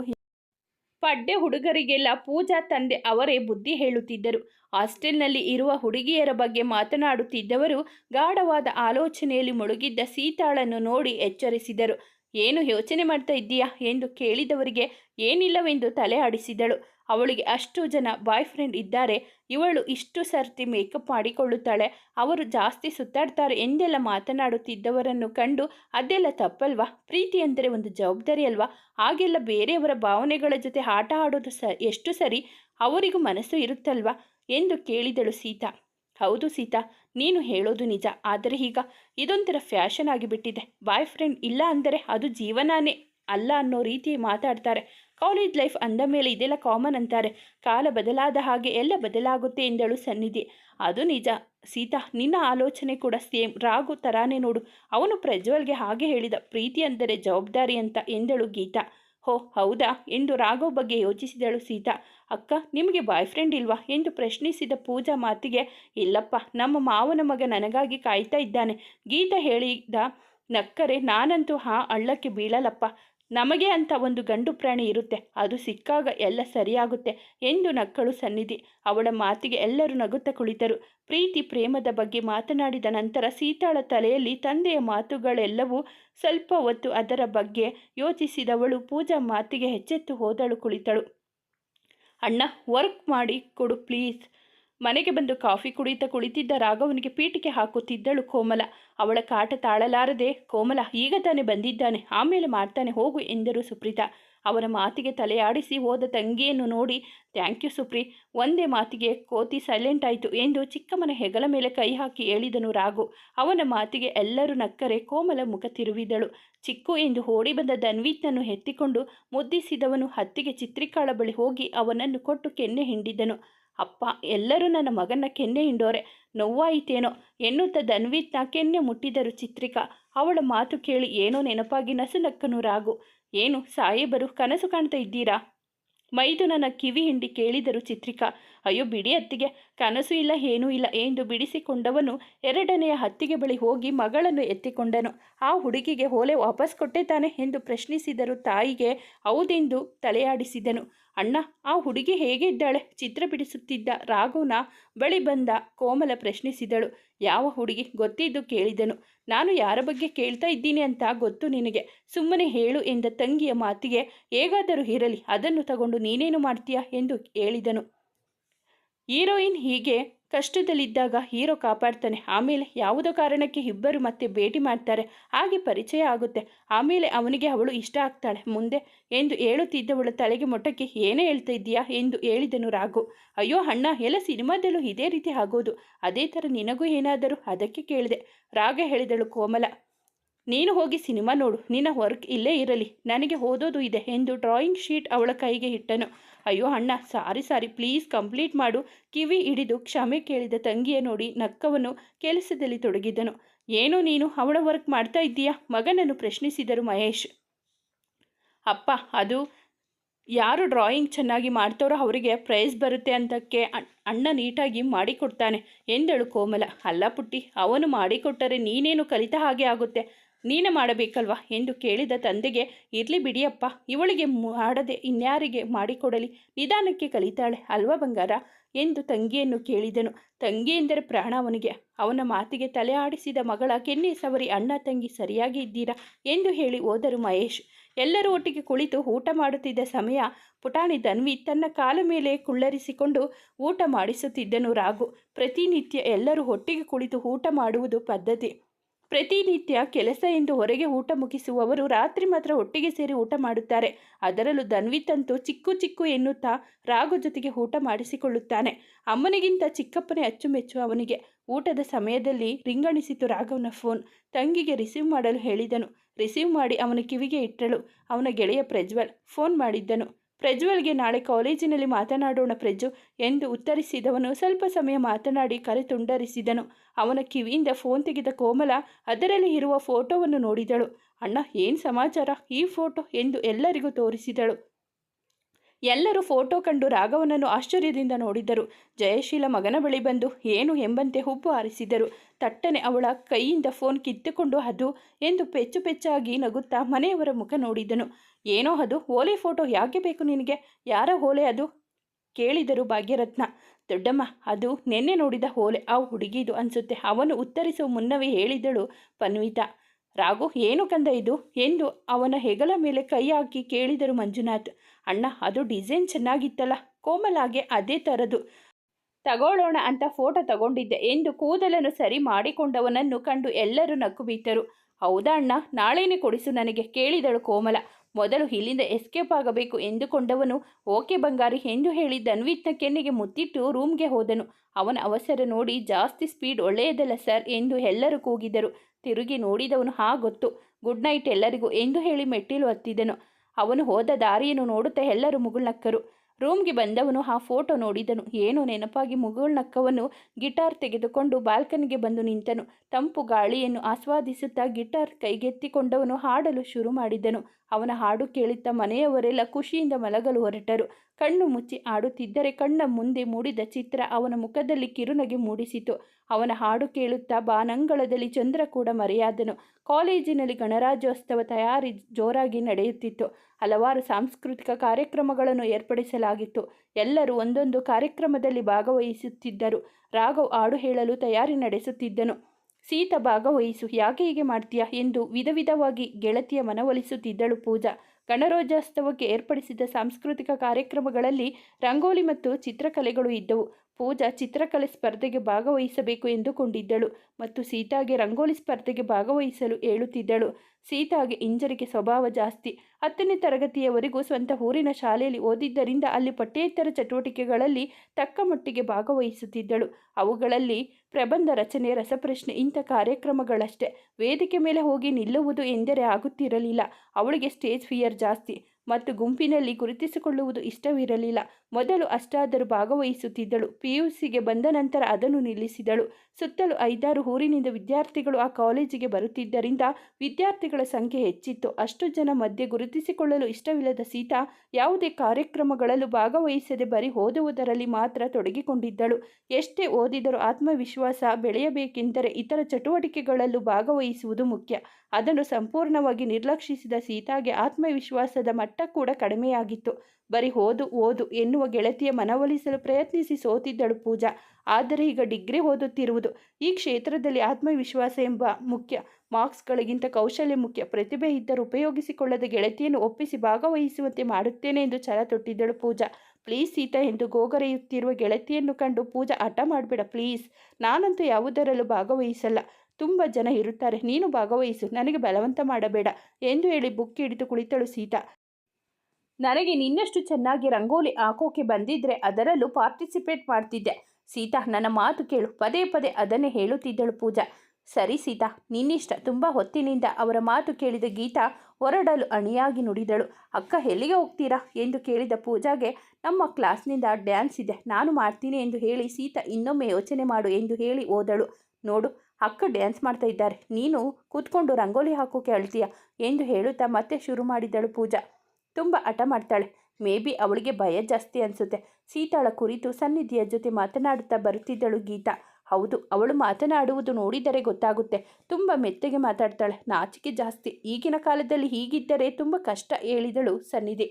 Speaker 1: ಪಡ್ಡೆ ಹುಡುಗರಿಗೆಲ್ಲ ಪೂಜಾ ತಂದೆ ಅವರೇ ಬುದ್ಧಿ ಹೇಳುತ್ತಿದ್ದರು. ಹಾಸ್ಟೆಲ್ನಲ್ಲಿ ಇರುವ ಹುಡುಗಿಯರ ಬಗ್ಗೆ ಮಾತನಾಡುತ್ತಿದ್ದವರು ಗಾಢವಾದ ಆಲೋಚನೆಯಲ್ಲಿ ಮುಳುಗಿದ್ದ ಸೀತಾಳನ್ನು ನೋಡಿ ಎಚ್ಚರಿಸಿದರು. ಏನು ಯೋಚನೆ ಮಾಡ್ತಾ ಇದ್ದೀಯಾ? ಎಂದು ಕೇಳಿದವರಿಗೆ, ಏನಿಲ್ಲವೆಂದು ತಲೆ ಆಡಿಸಿದಳು ಅವಳಿಗೆ ಅಷ್ಟು ಜನ ಬಾಯ್ ಫ್ರೆಂಡ್ ಇದ್ದಾರೆ, ಇವಳು ಇಷ್ಟು ಸರ್ತಿ ಮೇಕಪ್ ಮಾಡಿಕೊಳ್ಳುತ್ತಾಳೆ, ಅವರು ಜಾಸ್ತಿ ಸುತ್ತಾಡ್ತಾರೆ ಎಂದೆಲ್ಲ ಮಾತನಾಡುತ್ತಿದ್ದವರನ್ನು ಕಂಡು ಅದೆಲ್ಲ ತಪ್ಪಲ್ವಾ? ಪ್ರೀತಿ ಅಂದರೆ ಒಂದು ಜವಾಬ್ದಾರಿ ಅಲ್ವಾ? ಹಾಗೆಲ್ಲ ಬೇರೆಯವರ ಭಾವನೆಗಳ ಜೊತೆ ಆಟ ಆಡೋದು ಸ, ಎಷ್ಟು ಸರಿ ಅವರಿಗೂ ಮನಸ್ಸು ಇರುತ್ತಲ್ವಾ? ಎಂದು ಕೇಳಿದಳು ಸೀತಾ. ಹೌದು ಸೀತಾ, ನೀನು ಹೇಳೋದು ನಿಜ. ಆದರೆ ಈಗ ಇದೊಂಥರ ಫ್ಯಾಷನ್ ಆಗಿಬಿಟ್ಟಿದೆ. ಬಾಯ್ ಫ್ರೆಂಡ್ ಇಲ್ಲ ಅಂದರೆ ಅದು ಜೀವನಾನೇ ಅಲ್ಲ ಅನ್ನೋ ರೀತಿ ಮಾತಾಡ್ತಾರೆ. ಕಾಲೇಜ್ ಲೈಫ್ ಅಂದ ಮೇಲೆ ಇದೆಲ್ಲ ಕಾಮನ್ ಅಂತಾರೆ. ಕಾಲ ಬದಲಾದ ಹಾಗೆ ಎಲ್ಲ ಬದಲಾಗುತ್ತೆ ಎಂದಳು ಸನ್ನಿಧಿ. ಅದು ನಿಜ. ಸೀತಾ, ನಿನ್ನ ಆಲೋಚನೆ ಕೂಡ ಸೇಮ್. ರಾಗು ತರಾನೇ ನೋಡು. ಅವನು ಪ್ರಜ್ವಲ್ಗೆ ಹಾಗೆ ಹೇಳಿದ. ಪ್ರೀತಿ ಅಂದರೆ ಜವಾಬ್ದಾರಿ ಅಂತ ಎಂದಳು ಗೀತಾ. ಹೋ, ಹೌದಾ? ಎಂದು ರಾಘವ್ ಬಗ್ಗೆ ಯೋಚಿಸಿದಳು ಸೀತಾ. ಅಕ್ಕ, ನಿಮಗೆ ಬಾಯ್ ಫ್ರೆಂಡ್ ಇಲ್ವಾ? ಎಂದು ಪ್ರಶ್ನಿಸಿದ ಪೂಜಾ ಮಾತಿಗೆ, ಇಲ್ಲಪ್ಪ, ನಮ್ಮ ಮಾವನ ಮಗ ನನಗಾಗಿ ಕಾಯ್ತಾ ಇದ್ದಾನೆ. ಗೀತಾ ಹೇಳಿದ ನಕ್ಕರೆ, ನಾನಂತೂ ಹಾ ಹಳ್ಳಕ್ಕೆ ಬೀಳಲಪ್ಪ ನಮಗೆ ಅಂತ ಒಂದು ಗಂಡು ಪ್ರಾಣಿ ಇರುತ್ತೆ, ಅದು ಸಿಕ್ಕಾಗ ಎಲ್ಲ ಸರಿಯಾಗುತ್ತೆ ಎಂದು ನಕ್ಕಳು ಸನ್ನಿಧಿ. ಅವಳ ಮಾತಿಗೆ ಎಲ್ಲರೂ ನಗುತ್ತಾ ಕುಳಿತರು. ಪ್ರೀತಿ ಪ್ರೇಮದ ಬಗ್ಗೆ ಮಾತನಾಡಿದ ನಂತರ ಸೀತಾಳ ತಲೆಯಲ್ಲಿ ತಂದೆಯ ಮಾತುಗಳೆಲ್ಲವೂ ಸ್ವಲ್ಪ ಹೊತ್ತು ಅದರ ಬಗ್ಗೆ ಯೋಚಿಸಿದವಳು ಪೂಜಾ ಮಾತಿಗೆ ಹೆಚ್ಚೆತ್ತು ಹೋದಳು ಕುಳಿತಳು. ಅಣ್ಣ ವರ್ಕ್ ಮಾಡಿ ಕೊಡು ಪ್ಲೀಸ್ ಮನೆಗೆ ಬಂದು ಕಾಫಿ ಕುಡಿಯುತ್ತಾ ಕುಳಿತಿದ್ದ ರಾಘವನಿಗೆ ಪೀಠಿಕೆ ಹಾಕುತ್ತಿದ್ದಳು ಕೋಮಲ. ಅವಳ ಕಾಟ ತಾಳಲಾರದೆ ಕೋಮಲ ಈಗ ತಾನೇ ಬಂದಿದ್ದಾನೆ, ಆಮೇಲೆ ಮಾಡ್ತಾನೆ, ಹೋಗು ಎಂದರು ಸುಪ್ರೀತಾ. ಅವರ ಮಾತಿಗೆ ತಲೆಯಾಡಿಸಿ ಹೋದ ತಂಗಿಯನ್ನು ನೋಡಿ, ಥ್ಯಾಂಕ್ ಯು ಸುಪ್ರಿ, ಒಂದೇ ಮಾತಿಗೆ ಕೋತಿ ಸೈಲೆಂಟ್ ಆಯಿತು ಎಂದು ಚಿಕ್ಕಮ್ಮನ ಹೆಗಲ ಮೇಲೆ ಕೈ ಹಾಕಿ ಹೇಳಿದನು ರಾಘು. ಅವನ ಮಾತಿಗೆ ಎಲ್ಲರೂ ನಕ್ಕರೆ ಕೋಮಲ ಮುಖ ತಿರುವಿದಳು. ಚಿಕ್ಕು ಎಂದು ಓಡಿ ಬಂದ ಧನ್ವಿತ್ನನ್ನು ಎತ್ತಿಕೊಂಡು ಮುದ್ದಿಸಿದವನು ಹತ್ತಿಗೆ ಚಿತ್ರಿಕಾಳ ಬಳಿ ಹೋಗಿ ಅವನನ್ನು ಕೊಟ್ಟು ಕೆನ್ನೆ ಹಿಂಡಿದನು. ಅಪ್ಪ, ಎಲ್ಲರೂ ನನ್ನ ಮಗನ ಕೆನ್ನೆ ಹಿಂಡೋರೆ, ನೋವಾಯಿತೇನೋ. ಎನ್ನುತ್ತಾ ಧನ್ವಿತ್ನ ಕೆನ್ನೆ ಮುಟ್ಟಿದರು ಚಿತ್ರಿಕಾ. ಅವಳ ಮಾತು ಕೇಳಿ ಏನೋ ನೆನಪಾಗಿ ನಸುನಕ್ಕನು ರಾಗು. ಏನು, ಸಾಹೇಬರು ಕನಸು ಕಾಣ್ತಾ ಇದ್ದೀರಾ? ಮೈದು ನನ್ನ ಕಿವಿ ಹಿಂಡಿ ಕೇಳಿದರು ಚಿತ್ರಿಕಾ. ಅಯ್ಯೋ, ಬಿಡಿ ಹತ್ತಿಗೆ ಕನಸು ಇಲ್ಲ, ಏನೂ ಇಲ್ಲ ಎಂದು ಬಿಡಿಸಿಕೊಂಡವನು ಎರಡನೆಯ ಹತ್ತಿಗೆ ಬಳಿ ಹೋಗಿ ಮಗಳನ್ನು ಎತ್ತಿಕೊಂಡನು. ಆ ಹುಡುಗಿಗೆ ಓಲೆ ವಾಪಸ್ ಕೊಟ್ಟೆ ತಾನೆ ಎಂದು ಪ್ರಶ್ನಿಸಿದರು ತಾಯಿಗೆ. ಹೌದೆಂದು ತಲೆಯಾಡಿಸಿದನು. ಅಣ್ಣ, ಆ ಹುಡುಗಿ ಹೇಗೆ ಇದ್ದಾಳೆ? ಚಿತ್ರ ಬಿಡಿಸುತ್ತಿದ್ದ ರಾಘುನ ಬಳಿ ಬಂದ ಕೋಮಲ ಪ್ರಶ್ನಿಸಿದಳು. ಯಾವ ಹುಡುಗಿ? ಗೊತ್ತಿದ್ದು ಕೇಳಿದನು. ನಾನು ಯಾರ ಬಗ್ಗೆ ಕೇಳ್ತಾ ಇದ್ದೀನಿ ಅಂತ ಗೊತ್ತು ನಿನಗೆ. ಸುಮ್ಮನೆ ಹೇಳು ಎಂದ ತಂಗಿಯ ಮಾತಿಗೆ. ಹೇಗಾದರೂ ಇರಲಿ, ಅದನ್ನು ತಗೊಂಡು ನೀನೇನು ಮಾಡ್ತೀಯಾ? ಎಂದು ಹೇಳಿದನು. ಹೀರೋಯಿನ್ ಹೀಗೆ ಕಷ್ಟದಲ್ಲಿದ್ದಾಗ ಹೀರೋ ಕಾಪಾಡ್ತಾನೆ. ಆಮೇಲೆ ಯಾವುದೋ ಕಾರಣಕ್ಕೆ ಇಬ್ಬರು ಮತ್ತೆ ಭೇಟಿ ಮಾಡ್ತಾರೆ. ಹಾಗೆ ಪರಿಚಯ ಆಗುತ್ತೆ. ಆಮೇಲೆ ಅವನಿಗೆ ಅವಳು ಇಷ್ಟ ಆಗ್ತಾಳೆ. ಮುಂದೆ ಎಂದು ಹೇಳುತ್ತಿದ್ದವಳು ತಲೆಗೆ ಮೊಟ್ಟಕ್ಕೆ, ಏನೇ ಹೇಳ್ತಾ ಇದ್ದೀಯಾ? ಎಂದು ಹೇಳಿದನು ರಾಘು. ಅಯ್ಯೋ ಅಣ್ಣ, ಎಲ್ಲ ಸಿನಿಮಾದಲ್ಲೂ ಇದೇ ರೀತಿ ಆಗೋದು. ಅದೇ ಥರ ನಿನಗೂ ಏನಾದರೂ? ಅದಕ್ಕೆ ಕೇಳಿದೆ. ರಾಗ ಹೇಳಿದಳು, ಕೋಮಲ ನೀನು ಹೋಗಿ ಸಿನಿಮಾ ನೋಡು. ನಿನ್ನ ವರ್ಕ್ ಇಲ್ಲೇ ಇರಲಿ. ನನಗೆ ಓದೋದು ಇದೆ ಎಂದು ಡ್ರಾಯಿಂಗ್ ಶೀಟ್ ಅವಳ ಕೈಗೆ ಇಟ್ಟನು. ಅಯ್ಯೋ ಅಣ್ಣ, ಸಾರಿ ಸಾರಿ. ಪ್ಲೀಸ್ ಕಂಪ್ಲೀಟ್ ಮಾಡು. ಕಿವಿ ಹಿಡಿದು ಕ್ಷಮೆ ಕೇಳಿದ ತಂಗಿಯ ನೋಡಿ ನಕ್ಕವನು ಕೆಲಸದಲ್ಲಿ ತೊಡಗಿದನು. ಏನು ನೀನು? ಅವಳ ವರ್ಕ್ ಮಾಡ್ತಾ ಇದ್ದೀಯಾ? ಮಗನನ್ನು ಪ್ರಶ್ನಿಸಿದರು ಮಹೇಶ್. ಅಪ್ಪ, ಅದು ಯಾರು ಡ್ರಾಯಿಂಗ್ ಚೆನ್ನಾಗಿ ಮಾಡ್ತಾರೋ ಅವರಿಗೆ ಪ್ರೈಸ್ ಬರುತ್ತೆ ಅಂತಕ್ಕೆ ಅಣ್ಣ ನೀಟಾಗಿ ಮಾಡಿಕೊಡ್ತಾನೆ ಎಂದಳು ಕೋಮಲ. ಅಲ್ಲ ಪುಟ್ಟಿ, ಅವನು ಮಾಡಿಕೊಟ್ಟರೆ ನೀನೇನು ಕಲಿತ ಹಾಗೆ ಆಗುತ್ತೆ? ನೀನೇ ಮಾಡಬೇಕಲ್ವಾ ಎಂದು ಕೇಳಿದ ತಂದೆಗೆ, ಇರಲಿ ಬಿಡಿಯಪ್ಪ, ಇವಳಿಗೆ ಮಾಡದೆ ಇನ್ಯಾರಿಗೆ ಮಾಡಿಕೊಡಲಿ, ನಿಧಾನಕ್ಕೆ ಕಲಿತಾಳೆ, ಅಲ್ವಾ ಬಂಗಾರ? ಎಂದು ತಂಗಿಯನ್ನು ಕೇಳಿದನು. ತಂಗಿ ಎಂದರೆ ಪ್ರಾಣ ಅವನಿಗೆ. ಅವನ ಮಾತಿಗೆ ತಲೆ ಆಡಿಸಿದ ಮಗಳ, ಕೆನ್ನೆ ಸವರಿ, ಅಣ್ಣ, ತಂಗಿ ಸರಿಯಾಗಿ ಇದ್ದೀರಾ? ಎಂದು ಹೇಳಿ ಹೋದರು ಮಹೇಶ್. ಎಲ್ಲರೂ ಒಟ್ಟಿಗೆ ಕುಳಿತು ಊಟ ಮಾಡುತ್ತಿದ್ದ ಸಮಯ, ಪುಟಾಣಿ ಧನ್ವಿ ತನ್ನ ಕಾಲ ಮೇಲೆ ಕುಳ್ಳರಿಸಿಕೊಂಡು ಊಟ ಮಾಡಿಸುತ್ತಿದ್ದನು ರಾಘು. ಪ್ರತಿನಿತ್ಯ ಎಲ್ಲರೂ ಒಟ್ಟಿಗೆ ಕುಳಿತು ಊಟ ಮಾಡುವುದು ಪದ್ಧತಿ. ಪ್ರತಿನಿತ್ಯ ಕೆಲಸ ಎಂದು ಹೊರಗೆ ಊಟ ಮುಗಿಸುವವರು ರಾತ್ರಿ ಮಾತ್ರ ಒಟ್ಟಿಗೆ ಸೇರಿ ಊಟ ಮಾಡುತ್ತಾರೆ. ಅದರಲ್ಲೂ ದನ್ವಿತಂತೂ ಚಿಕ್ಕು ಚಿಕ್ಕು ಎನ್ನುತ್ತಾ ರಾಘು ಜೊತೆಗೆ ಊಟ ಮಾಡಿಸಿಕೊಳ್ಳುತ್ತಾನೆ. ಅಮ್ಮನಿಗಿಂತ ಚಿಕ್ಕಪ್ಪನೇ ಅಚ್ಚುಮೆಚ್ಚು ಅವನಿಗೆ. ಊಟದ ಸಮಯದಲ್ಲಿ ರಿಂಗಣಿಸಿತು ರಾಘವನ ಫೋನ್. ತಂಗಿಗೆ ರಿಸೀವ್ ಮಾಡಲು ಹೇಳಿದನು. ರಿಸೀವ್ ಮಾಡಿ ಅವನ ಕಿವಿಗೆ ಇಟ್ಟಳು. ಅವನ ಗೆಳೆಯ ಪ್ರಜ್ವಲ್ ಫೋನ್ ಮಾಡಿದ್ದನು. ಪ್ರಜ್ವಲ್ಗೆ ನಾಳೆ ಕಾಲೇಜಿನಲ್ಲಿ ಮಾತನಾಡೋಣ. ಪ್ರಜ್ಜು ಎಂದು ಉತ್ತರಿಸಿದವನು ಸ್ವಲ್ಪ ಸಮಯ ಮಾತನಾಡಿ ಕರೆ ತುಂಡರಿಸಿದನು. ಅವನ ಕಿವಿಯಿಂದ ಫೋನ್ ತೆಗೆದ ಕೋಮಲ ಅದರಲ್ಲಿ ಇರುವ ಫೋಟೋವನ್ನು ನೋಡಿದಳು. ಅಣ್ಣ, ಏನು ಸಮಾಚಾರ? ಈ ಫೋಟೋ? ಎಂದು ಎಲ್ಲರಿಗೂ ತೋರಿಸಿದಳು. ಎಲ್ಲರೂ ಫೋಟೋ ಕಂಡು ರಾಘವನನ್ನು ಆಶ್ಚರ್ಯದಿಂದ ನೋಡಿದರು ಜಯಶೀಲ ಮಗನ ಬಳಿ ಬಂದು, ಏನು ಎಂಬಂತೆ ಹುಬ್ಬು ಆರಿಸಿದರು. ತಟ್ಟನೆ ಅವಳ ಕೈಯಿಂದ ಫೋನ್ ಕಿತ್ತುಕೊಂಡು ಅದು ಎಂದು ಪೆಚ್ಚು ಪೆಚ್ಚಾಗಿ ನಗುತ್ತಾ ಮನೆಯವರ ಮುಖ ನೋಡಿದನು. ಏನೋ ಅದು? ಓಲೆ ಫೋಟೋ ಯಾಕೆ ಬೇಕು ನಿನಗೆ? ಯಾರ ಓಲೆ ಅದು? ಕೇಳಿದರು ಭಾಗ್ಯರತ್ನ. ದೊಡ್ಡಮ್ಮ, ಅದು ನಿನ್ನೆ ನೋಡಿದ ಓಲೆ. ಆ ಹುಡುಗಿದು ಅನಿಸುತ್ತೆ. ಅವನು ಉತ್ತರಿಸುವ ಮುನ್ನವೇ ಹೇಳಿದಳು ಪನ್ವಿತಾ. ರಾಘು, ಏನು ಕಂದ ಇದು? ಎಂದು ಅವನ ಹೆಗಲ ಮೇಲೆ ಕೈ ಹಾಕಿ ಕೇಳಿದರು ಮಂಜುನಾಥ್. ಅಣ್ಣ, ಅದು ಡಿಸೈನ್ ಚೆನ್ನಾಗಿತ್ತಲ್ಲ, ಕೋಮಲಾಗೆ ಅದೇ ಥರದ್ದು ತಗೊಳ್ಳೋಣ ಅಂತ ಫೋಟೋ ತಗೊಂಡಿದ್ದೆ. ಎಂದು ಕೂದಲನ್ನು ಸರಿ ಮಾಡಿಕೊಂಡವನನ್ನು ಕಂಡು ಎಲ್ಲರೂ ನಕ್ಕು ಬಿಟ್ಟರು ಹೌದಾ ಅಣ್ಣ, ನಾಳೆನೇ ಕೊಡಿಸು ನನಗೆ, ಕೇಳಿದಳು ಕೋಮಲ. ಮೊದಲು ಇಲ್ಲಿಂದ ಎಸ್ಕೇಪ್ ಆಗಬೇಕು ಎಂದುಕೊಂಡವನು, ಓಕೆ ಬಂಗಾರಿ ಎಂದು ಹೇಳಿ ಧನ್ವಿತ್ನ ಕೆನ್ನೆಗೆ ಮುತ್ತಿಟ್ಟು ರೂಮ್ಗೆ ಹೋದನು. ಅವನ ಅವಸರ ನೋಡಿ ಜಾಸ್ತಿ ಸ್ಪೀಡ್ ಒಳ್ಳೆಯದಲ್ಲ ಸರ್ ಎಂದು ಎಲ್ಲರೂ ಕೂಗಿದರು. ತಿರುಗಿ ನೋಡಿದವನು, ಹಾ ಗೊತ್ತು ಗುಡ್ ನೈಟ್ ಎಲ್ಲರಿಗೂ ಎಂದು ಹೇಳಿ ಮೆಟ್ಟಿಲು ಹತ್ತಿದನು. ಅವನು ಹೋದ ದಾರಿಯನ್ನು ನೋಡುತ್ತಾ ಎಲ್ಲರೂ ಮುಗುಳ್ನಕ್ಕರು. ರೂಮ್ಗೆ ಬಂದವನು ಆ ಫೋಟೋ ನೋಡಿದನು. ಏನೋ ನೆನಪಾಗಿ ಮುಗುಳ್ನಕ್ಕವನು ಗಿಟಾರ್ ತೆಗೆದುಕೊಂಡು ಬಾಲ್ಕನಿಗೆ ಬಂದು ನಿಂತನು. ತಂಪು ಗಾಳಿಯನ್ನು ಆಸ್ವಾದಿಸುತ್ತಾ ಗಿಟಾರ್ ಕೈಗೆತ್ತಿಕೊಂಡವನು ಹಾಡಲು ಶುರು ಮಾಡಿದನು. ಅವನ ಹಾಡು ಕೇಳಿದ್ದ ಮನೆಯವರೆಲ್ಲ ಖುಷಿಯಿಂದ ಮಲಗಲು ಹೊರಟರು. ಕಣ್ಣು ಮುಚ್ಚಿ ಆಡುತ್ತಿದ್ದರೆ ಕಣ್ಣ ಮುಂದೆ ಮೂಡಿದ ಚಿತ್ರ ಅವನ ಮುಖದಲ್ಲಿ ಕಿರುನಗೆ ಮೂಡಿಸಿತು. ಅವನ ಹಾಡು ಕೇಳುತ್ತಾ ಬಾನಂಗಳದಲ್ಲಿ ಚಂದ್ರ ಕೂಡ ಮರೆಯಾದನು. ಕಾಲೇಜಿನಲ್ಲಿ ಗಣರಾಜ್ಯೋತ್ಸವ ತಯಾರಿ ಜೋರಾಗಿ ನಡೆಯುತ್ತಿತ್ತು. ಹಲವಾರು ಸಾಂಸ್ಕೃತಿಕ ಕಾರ್ಯಕ್ರಮಗಳನ್ನು ಏರ್ಪಡಿಸಲಾಗಿತ್ತು. ಎಲ್ಲರೂ ಒಂದೊಂದು ಕಾರ್ಯಕ್ರಮದಲ್ಲಿ ಭಾಗವಹಿಸುತ್ತಿದ್ದರು. ರಾಘವ್ ಹಾಡು ಹೇಳಲು ತಯಾರಿ ನಡೆಸುತ್ತಿದ್ದನು. ಸೀತ ಭಾಗವಹಿಸು, ಯಾಕೆ ಹೀಗೆ ಮಾಡ್ತೀಯಾ ಎಂದು ವಿಧ ವಿಧವಾಗಿ ಗೆಳತಿಯ ಮನವೊಲಿಸುತ್ತಿದ್ದಳು ಪೂಜಾ. ಗಣರಾಜ್ಯೋತ್ಸವಕ್ಕೆ ಏರ್ಪಡಿಸಿದ್ದ ಸಾಂಸ್ಕೃತಿಕ ಕಾರ್ಯಕ್ರಮಗಳಲ್ಲಿ ರಂಗೋಲಿ ಮತ್ತು ಚಿತ್ರಕಲೆಗಳು ಇದ್ದವು. ಪೂಜಾ ಚಿತ್ರಕಲೆ ಸ್ಪರ್ಧೆಗೆ ಭಾಗವಹಿಸಬೇಕು ಎಂದುಕೊಂಡಿದ್ದಳು ಮತ್ತು ಸೀತಾಗೆ ರಂಗೋಲಿ ಸ್ಪರ್ಧೆಗೆ ಭಾಗವಹಿಸಲು ಹೇಳುತ್ತಿದ್ದಳು. ಸೀತಾಗೆ ಹಿಂಜರಿಕೆ ಸ್ವಭಾವ ಜಾಸ್ತಿ. ಹತ್ತನೇ ತರಗತಿಯವರೆಗೂ ಸ್ವಂತ ಊರಿನ ಶಾಲೆಯಲ್ಲಿ ಓದಿದ್ದರಿಂದ ಅಲ್ಲಿ ಪಠ್ಯೇತರ ಚಟುವಟಿಕೆಗಳಲ್ಲಿ ತಕ್ಕ ಮಟ್ಟಿಗೆ ಭಾಗವಹಿಸುತ್ತಿದ್ದಳು. ಅವುಗಳಲ್ಲಿ ಪ್ರಬಂಧ, ರಚನೆ, ರಸಪ್ರಶ್ನೆ ಇಂಥ ಕಾರ್ಯಕ್ರಮಗಳಷ್ಟೇ. ವೇದಿಕೆ ಮೇಲೆ ಹೋಗಿ ನಿಲ್ಲುವುದು ಎಂದರೆ ಆಗುತ್ತಿರಲಿಲ್ಲ. ಅವಳಿಗೆ ಸ್ಟೇಜ್ ಫಿಯರ್ ಜಾಸ್ತಿ ಮತ್ತು ಗುಂಪಿನಲ್ಲಿ ಗುರುತಿಸಿಕೊಳ್ಳುವುದು ಇಷ್ಟವಿರಲಿಲ್ಲ. ಮೊದಲು ಅಷ್ಟಾದರೂ ಭಾಗವಹಿಸುತ್ತಿದ್ದಳು. ಪಿ ಯು ಸಿಗೆ ಬಂದ ನಂತರ ಅದನ್ನು ನಿಲ್ಲಿಸಿದಳು. ಸುತ್ತಲೂ ಐದಾರು ಊರಿನಿಂದ ವಿದ್ಯಾರ್ಥಿಗಳು ಆ ಕಾಲೇಜಿಗೆ ಬರುತ್ತಿದ್ದರಿಂದ ವಿದ್ಯಾರ್ಥಿಗಳ ಸಂಖ್ಯೆ ಹೆಚ್ಚಿತ್ತು. ಅಷ್ಟು ಜನ ಮಧ್ಯೆ ಗುರುತಿಸಿಕೊಳ್ಳಲು ಇಷ್ಟವಿಲ್ಲದ ಸೀತಾ ಯಾವುದೇ ಕಾರ್ಯಕ್ರಮಗಳಲ್ಲೂ ಭಾಗವಹಿಸದೆ ಬರೀ ಓದುವುದರಲ್ಲಿ ಮಾತ್ರ ತೊಡಗಿಕೊಂಡಿದ್ದಳು. ಎಷ್ಟೇ ಓದಿದರೂ ಆತ್ಮವಿಶ್ವಾಸ ಬೆಳೆಯಬೇಕೆಂದರೆ ಇತರ ಚಟುವಟಿಕೆಗಳಲ್ಲೂ ಭಾಗವಹಿಸುವುದು ಮುಖ್ಯ. ಅದನ್ನು ಸಂಪೂರ್ಣವಾಗಿ ನಿರ್ಲಕ್ಷಿಸಿದ ಸೀತಾಗೆ ಆತ್ಮವಿಶ್ವಾಸದ ಮಟ್ಟ ಕೂಡ ಕಡಿಮೆಯಾಗಿತ್ತು. ಬರೀ ಓದು ಓದು ಎನ್ನುವ ಗೆಳತಿಯ ಮನವೊಲಿಸಲು ಪ್ರಯತ್ನಿಸಿ ಸೋತಿದ್ದಳು ಪೂಜಾ. ಆದರೆ ಈಗ ಡಿಗ್ರಿ ಓದುತ್ತಿರುವುದು. ಈ ಕ್ಷೇತ್ರದಲ್ಲಿ ಆತ್ಮವಿಶ್ವಾಸ ಎಂಬ ಮುಖ್ಯ, ಮಾರ್ಕ್ಸ್ಗಳಿಗಿಂತ ಕೌಶಲ್ಯ ಮುಖ್ಯ, ಪ್ರತಿಭೆ ಇದ್ದರೂ ಉಪಯೋಗಿಸಿಕೊಳ್ಳದ ಗೆಳತಿಯನ್ನು ಒಪ್ಪಿಸಿ ಭಾಗವಹಿಸುವಂತೆ ಮಾಡುತ್ತೇನೆ ಎಂದು ಛಲ ತೊಟ್ಟಿದ್ದಳು ಪೂಜಾ. ಪ್ಲೀಸ್ ಸೀತಾ ಎಂದು ಗೋಗರೆಯುತ್ತಿರುವ ಗೆಳತಿಯನ್ನು ಕಂಡು ಪೂಜಾ ಹಠ ಮಾಡಬೇಡ, ಪ್ಲೀಸ್. ನಾನಂತೂ ಯಾವುದರಲ್ಲೂ ಭಾಗವಹಿಸಲ್ಲ. ತುಂಬ ಜನ ಇರುತ್ತಾರೆ. ನೀನು ಭಾಗವಹಿಸು. ನನಗೆ ಬಲವಂತ ಮಾಡಬೇಡ ಎಂದು ಹೇಳಿ ಬುಕ್ ಹಿಡಿದು ಕುಳಿತಳು ಸೀತಾ. ನನಗೆ ನಿನ್ನಷ್ಟು ಚೆನ್ನಾಗಿ ರಂಗೋಲಿ ಹಾಕೋಕೆ ಬಂದಿದ್ರೆ ಅದರಲ್ಲೂ ಪಾರ್ಟಿಸಿಪೇಟ್ ಮಾಡ್ತಿದ್ದೆ. ಸೀತಾ, ನನ್ನ ಮಾತು ಕೇಳು. ಪದೇ ಪದೇ ಅದನ್ನೇ ಹೇಳುತ್ತಿದ್ದಳು ಪೂಜಾ. ಸರಿ ಸೀತಾ, ನಿನ್ನಿಷ್ಟ. ತುಂಬ ಹೊತ್ತಿನಿಂದ ಅವರ ಮಾತು ಕೇಳಿದ ಗೀತಾ ಹೊರಡಲು ಅಣಿಯಾಗಿ ನುಡಿದಳು. ಅಕ್ಕ, ಎಲ್ಲಿಗೆ ಹೋಗ್ತೀರಾ? ಎಂದು ಕೇಳಿದ ಪೂಜಾಗೆ, ನಮ್ಮ ಕ್ಲಾಸ್ನಿಂದ ಡ್ಯಾನ್ಸ್ ಇದೆ. ನಾನು ಮಾಡ್ತೀನಿ ಎಂದು ಹೇಳಿ ಸೀತಾ ಇನ್ನೊಮ್ಮೆ ಯೋಚನೆ ಮಾಡು ಎಂದು ಹೇಳಿ ಓದಳು ನೋಡು, ಅಕ್ಕ ಡ್ಯಾನ್ಸ್ ಮಾಡ್ತಾ ಇದ್ದಾರೆ. ನೀನು ಕೂತ್ಕೊಂಡು ರಂಗೋಲಿ ಹಾಕೋಕೆ ಅಳ್ತೀಯ ಎಂದು ಹೇಳುತ್ತಾ ಮತ್ತೆ ಶುರು ಮಾಡಿದಳು ಪೂಜಾ. ತುಂಬ ಹಠ ಮಾಡ್ತಾಳೆ. ಮೇ ಬಿ ಅವಳಿಗೆ ಭಯ ಜಾಸ್ತಿ ಅನಿಸುತ್ತೆ. ಸೀತಾಳ ಕುರಿತು ಸನ್ನಿಧಿಯ ಜೊತೆ ಮಾತನಾಡುತ್ತಾ ಬರುತ್ತಿದ್ದಳು ಗೀತಾ. ಹೌದು, ಅವಳು ಮಾತನಾಡುವುದು ನೋಡಿದರೆ ಗೊತ್ತಾಗುತ್ತೆ. ತುಂಬ ಮೆತ್ತಗೆ ಮಾತಾಡ್ತಾಳೆ. ನಾಚಿಕೆ ಜಾಸ್ತಿ. ಈಗಿನ ಕಾಲದಲ್ಲಿ ಹೀಗಿದ್ದರೆ ತುಂಬ ಕಷ್ಟ ಹೇಳಿದಳು ಸನ್ನಿಧಿ.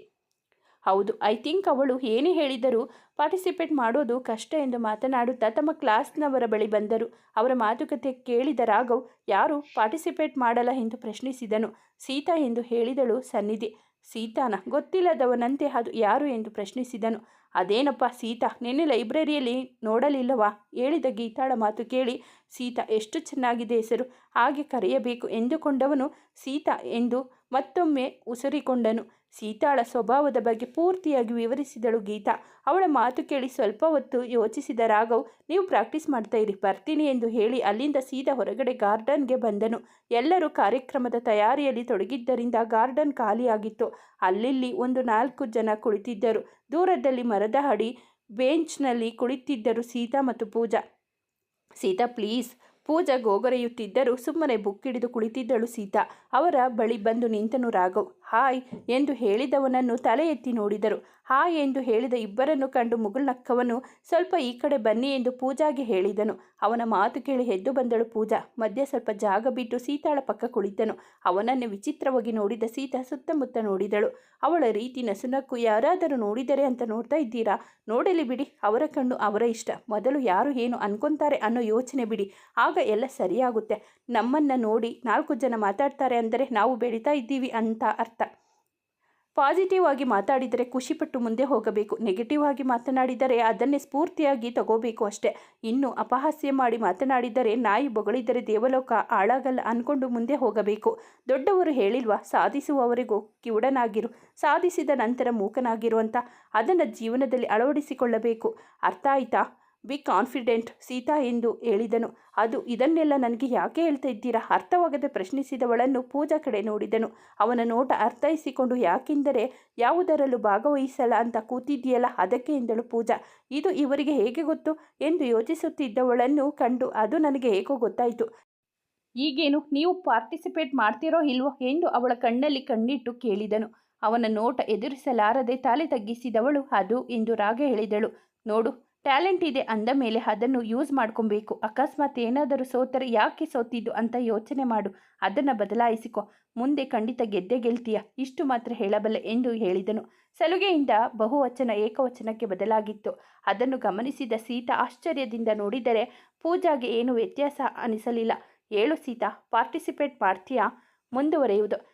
Speaker 1: ಹೌದು ಐ ಥಿಂಕ್ ಅವಳು ಏನೇ ಹೇಳಿದರೂ ಪಾರ್ಟಿಸಿಪೇಟ್ ಮಾಡೋದು ಕಷ್ಟ ಎಂದು ಮಾತನಾಡುತ್ತಾ ತಮ್ಮ ಕ್ಲಾಸ್ನವರ ಬಳಿ ಬಂದರು. ಅವರ ಮಾತುಕತೆ ಕೇಳಿದ ರಾಘವ್, ಯಾರು ಪಾರ್ಟಿಸಿಪೇಟ್ ಮಾಡಲ್ಲ ಎಂದು ಪ್ರಶ್ನಿಸಿದನು. ಸೀತಾ ಎಂದು ಹೇಳಿದಳು ಸನ್ನಿಧಿ. ಸೀತಾನ ಗೊತ್ತಿಲ್ಲದವನಂತೆ ಅದು ಯಾರು ಎಂದು ಪ್ರಶ್ನಿಸಿದನು. ಅದೇನಪ್ಪ ಸೀತಾ, ನಿನ್ನೆ ಲೈಬ್ರರಿಯಲ್ಲಿ ನೋಡಲಿಲ್ಲವಾ? ಹೇಳಿದ ಗೀತಾಳ ಮಾತು ಕೇಳಿ ಸೀತಾ, ಎಷ್ಟು ಚೆನ್ನಾಗಿದೆ ಹೆಸರು, ಹಾಗೆ ಕರೆಯಬೇಕು ಎಂದುಕೊಂಡವನು ಸೀತಾ ಎಂದು ಮತ್ತೊಮ್ಮೆ ಉಸಿರಿಕೊಂಡನು. ಸೀತಾಳ ಸ್ವಭಾವದ ಬಗ್ಗೆ ಪೂರ್ತಿಯಾಗಿ ವಿವರಿಸಿದಳು ಗೀತಾ. ಅವಳ ಮಾತು ಕೇಳಿ ಸ್ವಲ್ಪ ಹೊತ್ತು ಯೋಚಿಸಿದ ರಾಘವ್, ನೀವು ಪ್ರಾಕ್ಟೀಸ್ ಮಾಡ್ತಾ ಇರಿ, ಬರ್ತೀನಿ ಎಂದು ಹೇಳಿ ಅಲ್ಲಿಂದ ಸೀದಾ ಹೊರಗಡೆ ಗಾರ್ಡನ್ಗೆ ಬಂದನು. ಎಲ್ಲರೂ ಕಾರ್ಯಕ್ರಮದ ತಯಾರಿಯಲ್ಲಿ ತೊಡಗಿದ್ದರಿಂದ ಗಾರ್ಡನ್ ಖಾಲಿಯಾಗಿತ್ತು. ಅಲ್ಲಿಲ್ಲಿ ಒಂದು ನಾಲ್ಕು ಜನ ಕುಳಿತಿದ್ದರು. ದೂರದಲ್ಲಿ ಮರದ ಅಡಿ, ಬೆಂಚ್ನಲ್ಲಿ ಕುಳಿತಿದ್ದರು ಸೀತಾ ಮತ್ತು ಪೂಜಾ. ಸೀತಾ, ಪ್ಲೀಸ್ ಪೂಜಾ ಗೋಗರೆಯುತ್ತಿದ್ದರೂ ಸುಮ್ಮನೆ ಬುಕ್ಕಿಡಿದು ಕುಳಿತಿದ್ದಳು ಸೀತಾ. ಅವರ ಬಳಿ ಬಂದು ನಿಂತನು ರಾಘವ್. ಹಾಯ್ ಎಂದು ಹೇಳಿದವನನ್ನು ತಲೆ ಎತ್ತಿ ನೋಡಿದರು. ಹಾಯ್ ಎಂದು ಹೇಳಿದ ಇಬ್ಬರನ್ನು ಕಂಡು ಮುಗುಳ್ನಕ್ಕವನು, ಸ್ವಲ್ಪ ಈ ಕಡೆ ಬನ್ನಿ ಎಂದು ಪೂಜಾಗೆ ಹೇಳಿದನು. ಅವನ ಮಾತು ಕೇಳಿ ಎದ್ದು ಬಂದಳು ಪೂಜಾ. ಮಧ್ಯೆ ಸ್ವಲ್ಪ ಜಾಗ ಬಿಟ್ಟು ಸೀತಾಳ ಪಕ್ಕ ಕುಳಿತನು. ಅವನನ್ನು ವಿಚಿತ್ರವಾಗಿ ನೋಡಿದ ಸೀತಾ ಸುತ್ತಮುತ್ತ ನೋಡಿದಳು. ಅವಳ ರೀತಿ ನಸುನಕ್ಕು, ಯಾರಾದರೂ ನೋಡಿದರೆ ಅಂತ ನೋಡ್ತಾ ಇದ್ದೀರಾ? ನೋಡಲಿ ಬಿಡಿ, ಅವರ ಕಣ್ಣು ಅವರ ಇಷ್ಟ. ಮೊದಲು ಯಾರು ಏನು ಅನ್ಕೊಂತಾರೆ ಅನ್ನೋ ಯೋಚನೆ ಬಿಡಿ. ಆಗ ಎಲ್ಲ ಸರಿಯಾಗುತ್ತೆ. ನಮ್ಮನ್ನು ನೋಡಿ ನಾಲ್ಕು ಜನ ಮಾತಾಡ್ತಾರೆ ಅಂದರೆ ನಾವು ಬೆಳೀತಾ ಇದ್ದೀವಿ ಅಂತ ಅರ್ಥ. ಪಾಸಿಟಿವ್ ಆಗಿ ಮಾತಾಡಿದರೆ ಖುಷಿಪಟ್ಟು ಮುಂದೆ ಹೋಗಬೇಕು. ನೆಗೆಟಿವ್ ಆಗಿ ಮಾತನಾಡಿದರೆ ಅದನ್ನೇ ಸ್ಫೂರ್ತಿಯಾಗಿ ತಗೋಬೇಕು ಅಷ್ಟೇ. ಇನ್ನು ಅಪಹಾಸ್ಯ ಮಾಡಿ ಮಾತನಾಡಿದರೆ ನಾಯಿ ಬೊಗಳಿದರೆ ದೇವಲೋಕ ಹಾಳಾಗಲ್ಲ ಅಂದ್ಕೊಂಡು ಮುಂದೆ ಹೋಗಬೇಕು. ದೊಡ್ಡವರು ಹೇಳಿಲ್ವಾ, ಸಾಧಿಸುವವರೆಗೂ ಕಿವುಡನಾಗಿರು, ಸಾಧಿಸಿದ ನಂತರ ಮೂಕನಾಗಿರು ಅಂತ. ಅದನ್ನು ಜೀವನದಲ್ಲಿ ಅಳವಡಿಸಿಕೊಳ್ಳಬೇಕು. ಅರ್ಥ ಆಯ್ತಾ? ಬಿ ಕಾನ್ಫಿಡೆಂಟ್ ಸೀತಾ ಎಂದು ಹೇಳಿದನು. ಅದು ಇದನ್ನೆಲ್ಲ ನನಗೆ ಯಾಕೆ ಹೇಳ್ತಾ ಇದ್ದೀರಾ? ಅರ್ಥವಾಗದೆ ಪ್ರಶ್ನಿಸಿದವಳನ್ನು ಪೂಜಾ ಕಡೆ ನೋಡಿದನು. ಅವನ ನೋಟ ಅರ್ಥೈಸಿಕೊಂಡು, ಯಾಕೆಂದರೆ ಯಾವುದರಲ್ಲೂ ಭಾಗವಹಿಸಲ್ಲ ಅಂತ ಕೂತಿದ್ದೀಯಲ್ಲ, ಅದಕ್ಕೆ? ಎಂದಳು ಪೂಜಾ. ಇದು ಇವರಿಗೆ ಹೇಗೆ ಗೊತ್ತು? ಎಂದು ಯೋಚಿಸುತ್ತಿದ್ದವಳನ್ನು ಕಂಡು ಅದು ನನಗೆ ಹೇಗೋ ಗೊತ್ತಾಯಿತು. ಈಗೇನು, ನೀವು ಪಾರ್ಟಿಸಿಪೇಟ್ ಮಾಡ್ತೀರೋ ಇಲ್ವೋ? ಎಂದು ಅವಳ ಕಣ್ಣಲ್ಲಿ ಕಣ್ಣಿಟ್ಟು ಕೇಳಿದನು. ಅವನ ನೋಟ ಎದುರಿಸಲಾರದೆ ತಲೆ ತಗ್ಗಿಸಿದವಳು ಅದು ಎಂದು ರಾಗ ಹೇಳಿದಳು. ನೋಡು ಟ್ಯಾಲೆಂಟ್ ಇದೆ ಅಂದ ಮೇಲೆ ಅದನ್ನು ಯೂಸ್ ಮಾಡ್ಕೊಬೇಕು. ಅಕಸ್ಮಾತ್ ಏನಾದರೂ ಸೋತರೆ ಯಾಕೆ ಸೋತಿದ್ದು ಅಂತ ಯೋಚನೆ ಮಾಡು. ಅದನ್ನು ಬದಲಾಯಿಸಿಕೊ. ಮುಂದೆ ಖಂಡಿತ ಗೆದ್ದೆ ಗೆಲ್ತೀಯ. ಇಷ್ಟು ಮಾತ್ರ ಹೇಳಬಲ್ಲೆ ಎಂದು ಹೇಳಿದನು. ಸಲುಗೆಯಿಂದ ಬಹುವಚನ ಏಕವಚನಕ್ಕೆ ಬದಲಾಗಿತ್ತು. ಅದನ್ನು ಗಮನಿಸಿದ ಸೀತಾ ಆಶ್ಚರ್ಯದಿಂದ ನೋಡಿದರೆ ಪೂಜಾಗೆ ಏನು ವ್ಯತ್ಯಾಸ ಅನಿಸಲಿಲ್ಲ. ಏಳು ಸೀತಾ, ಪಾರ್ಟಿಸಿಪೇಟ್ ಮಾಡ್ತೀಯಾ? ಮುಂದುವರೆಯುವುದು.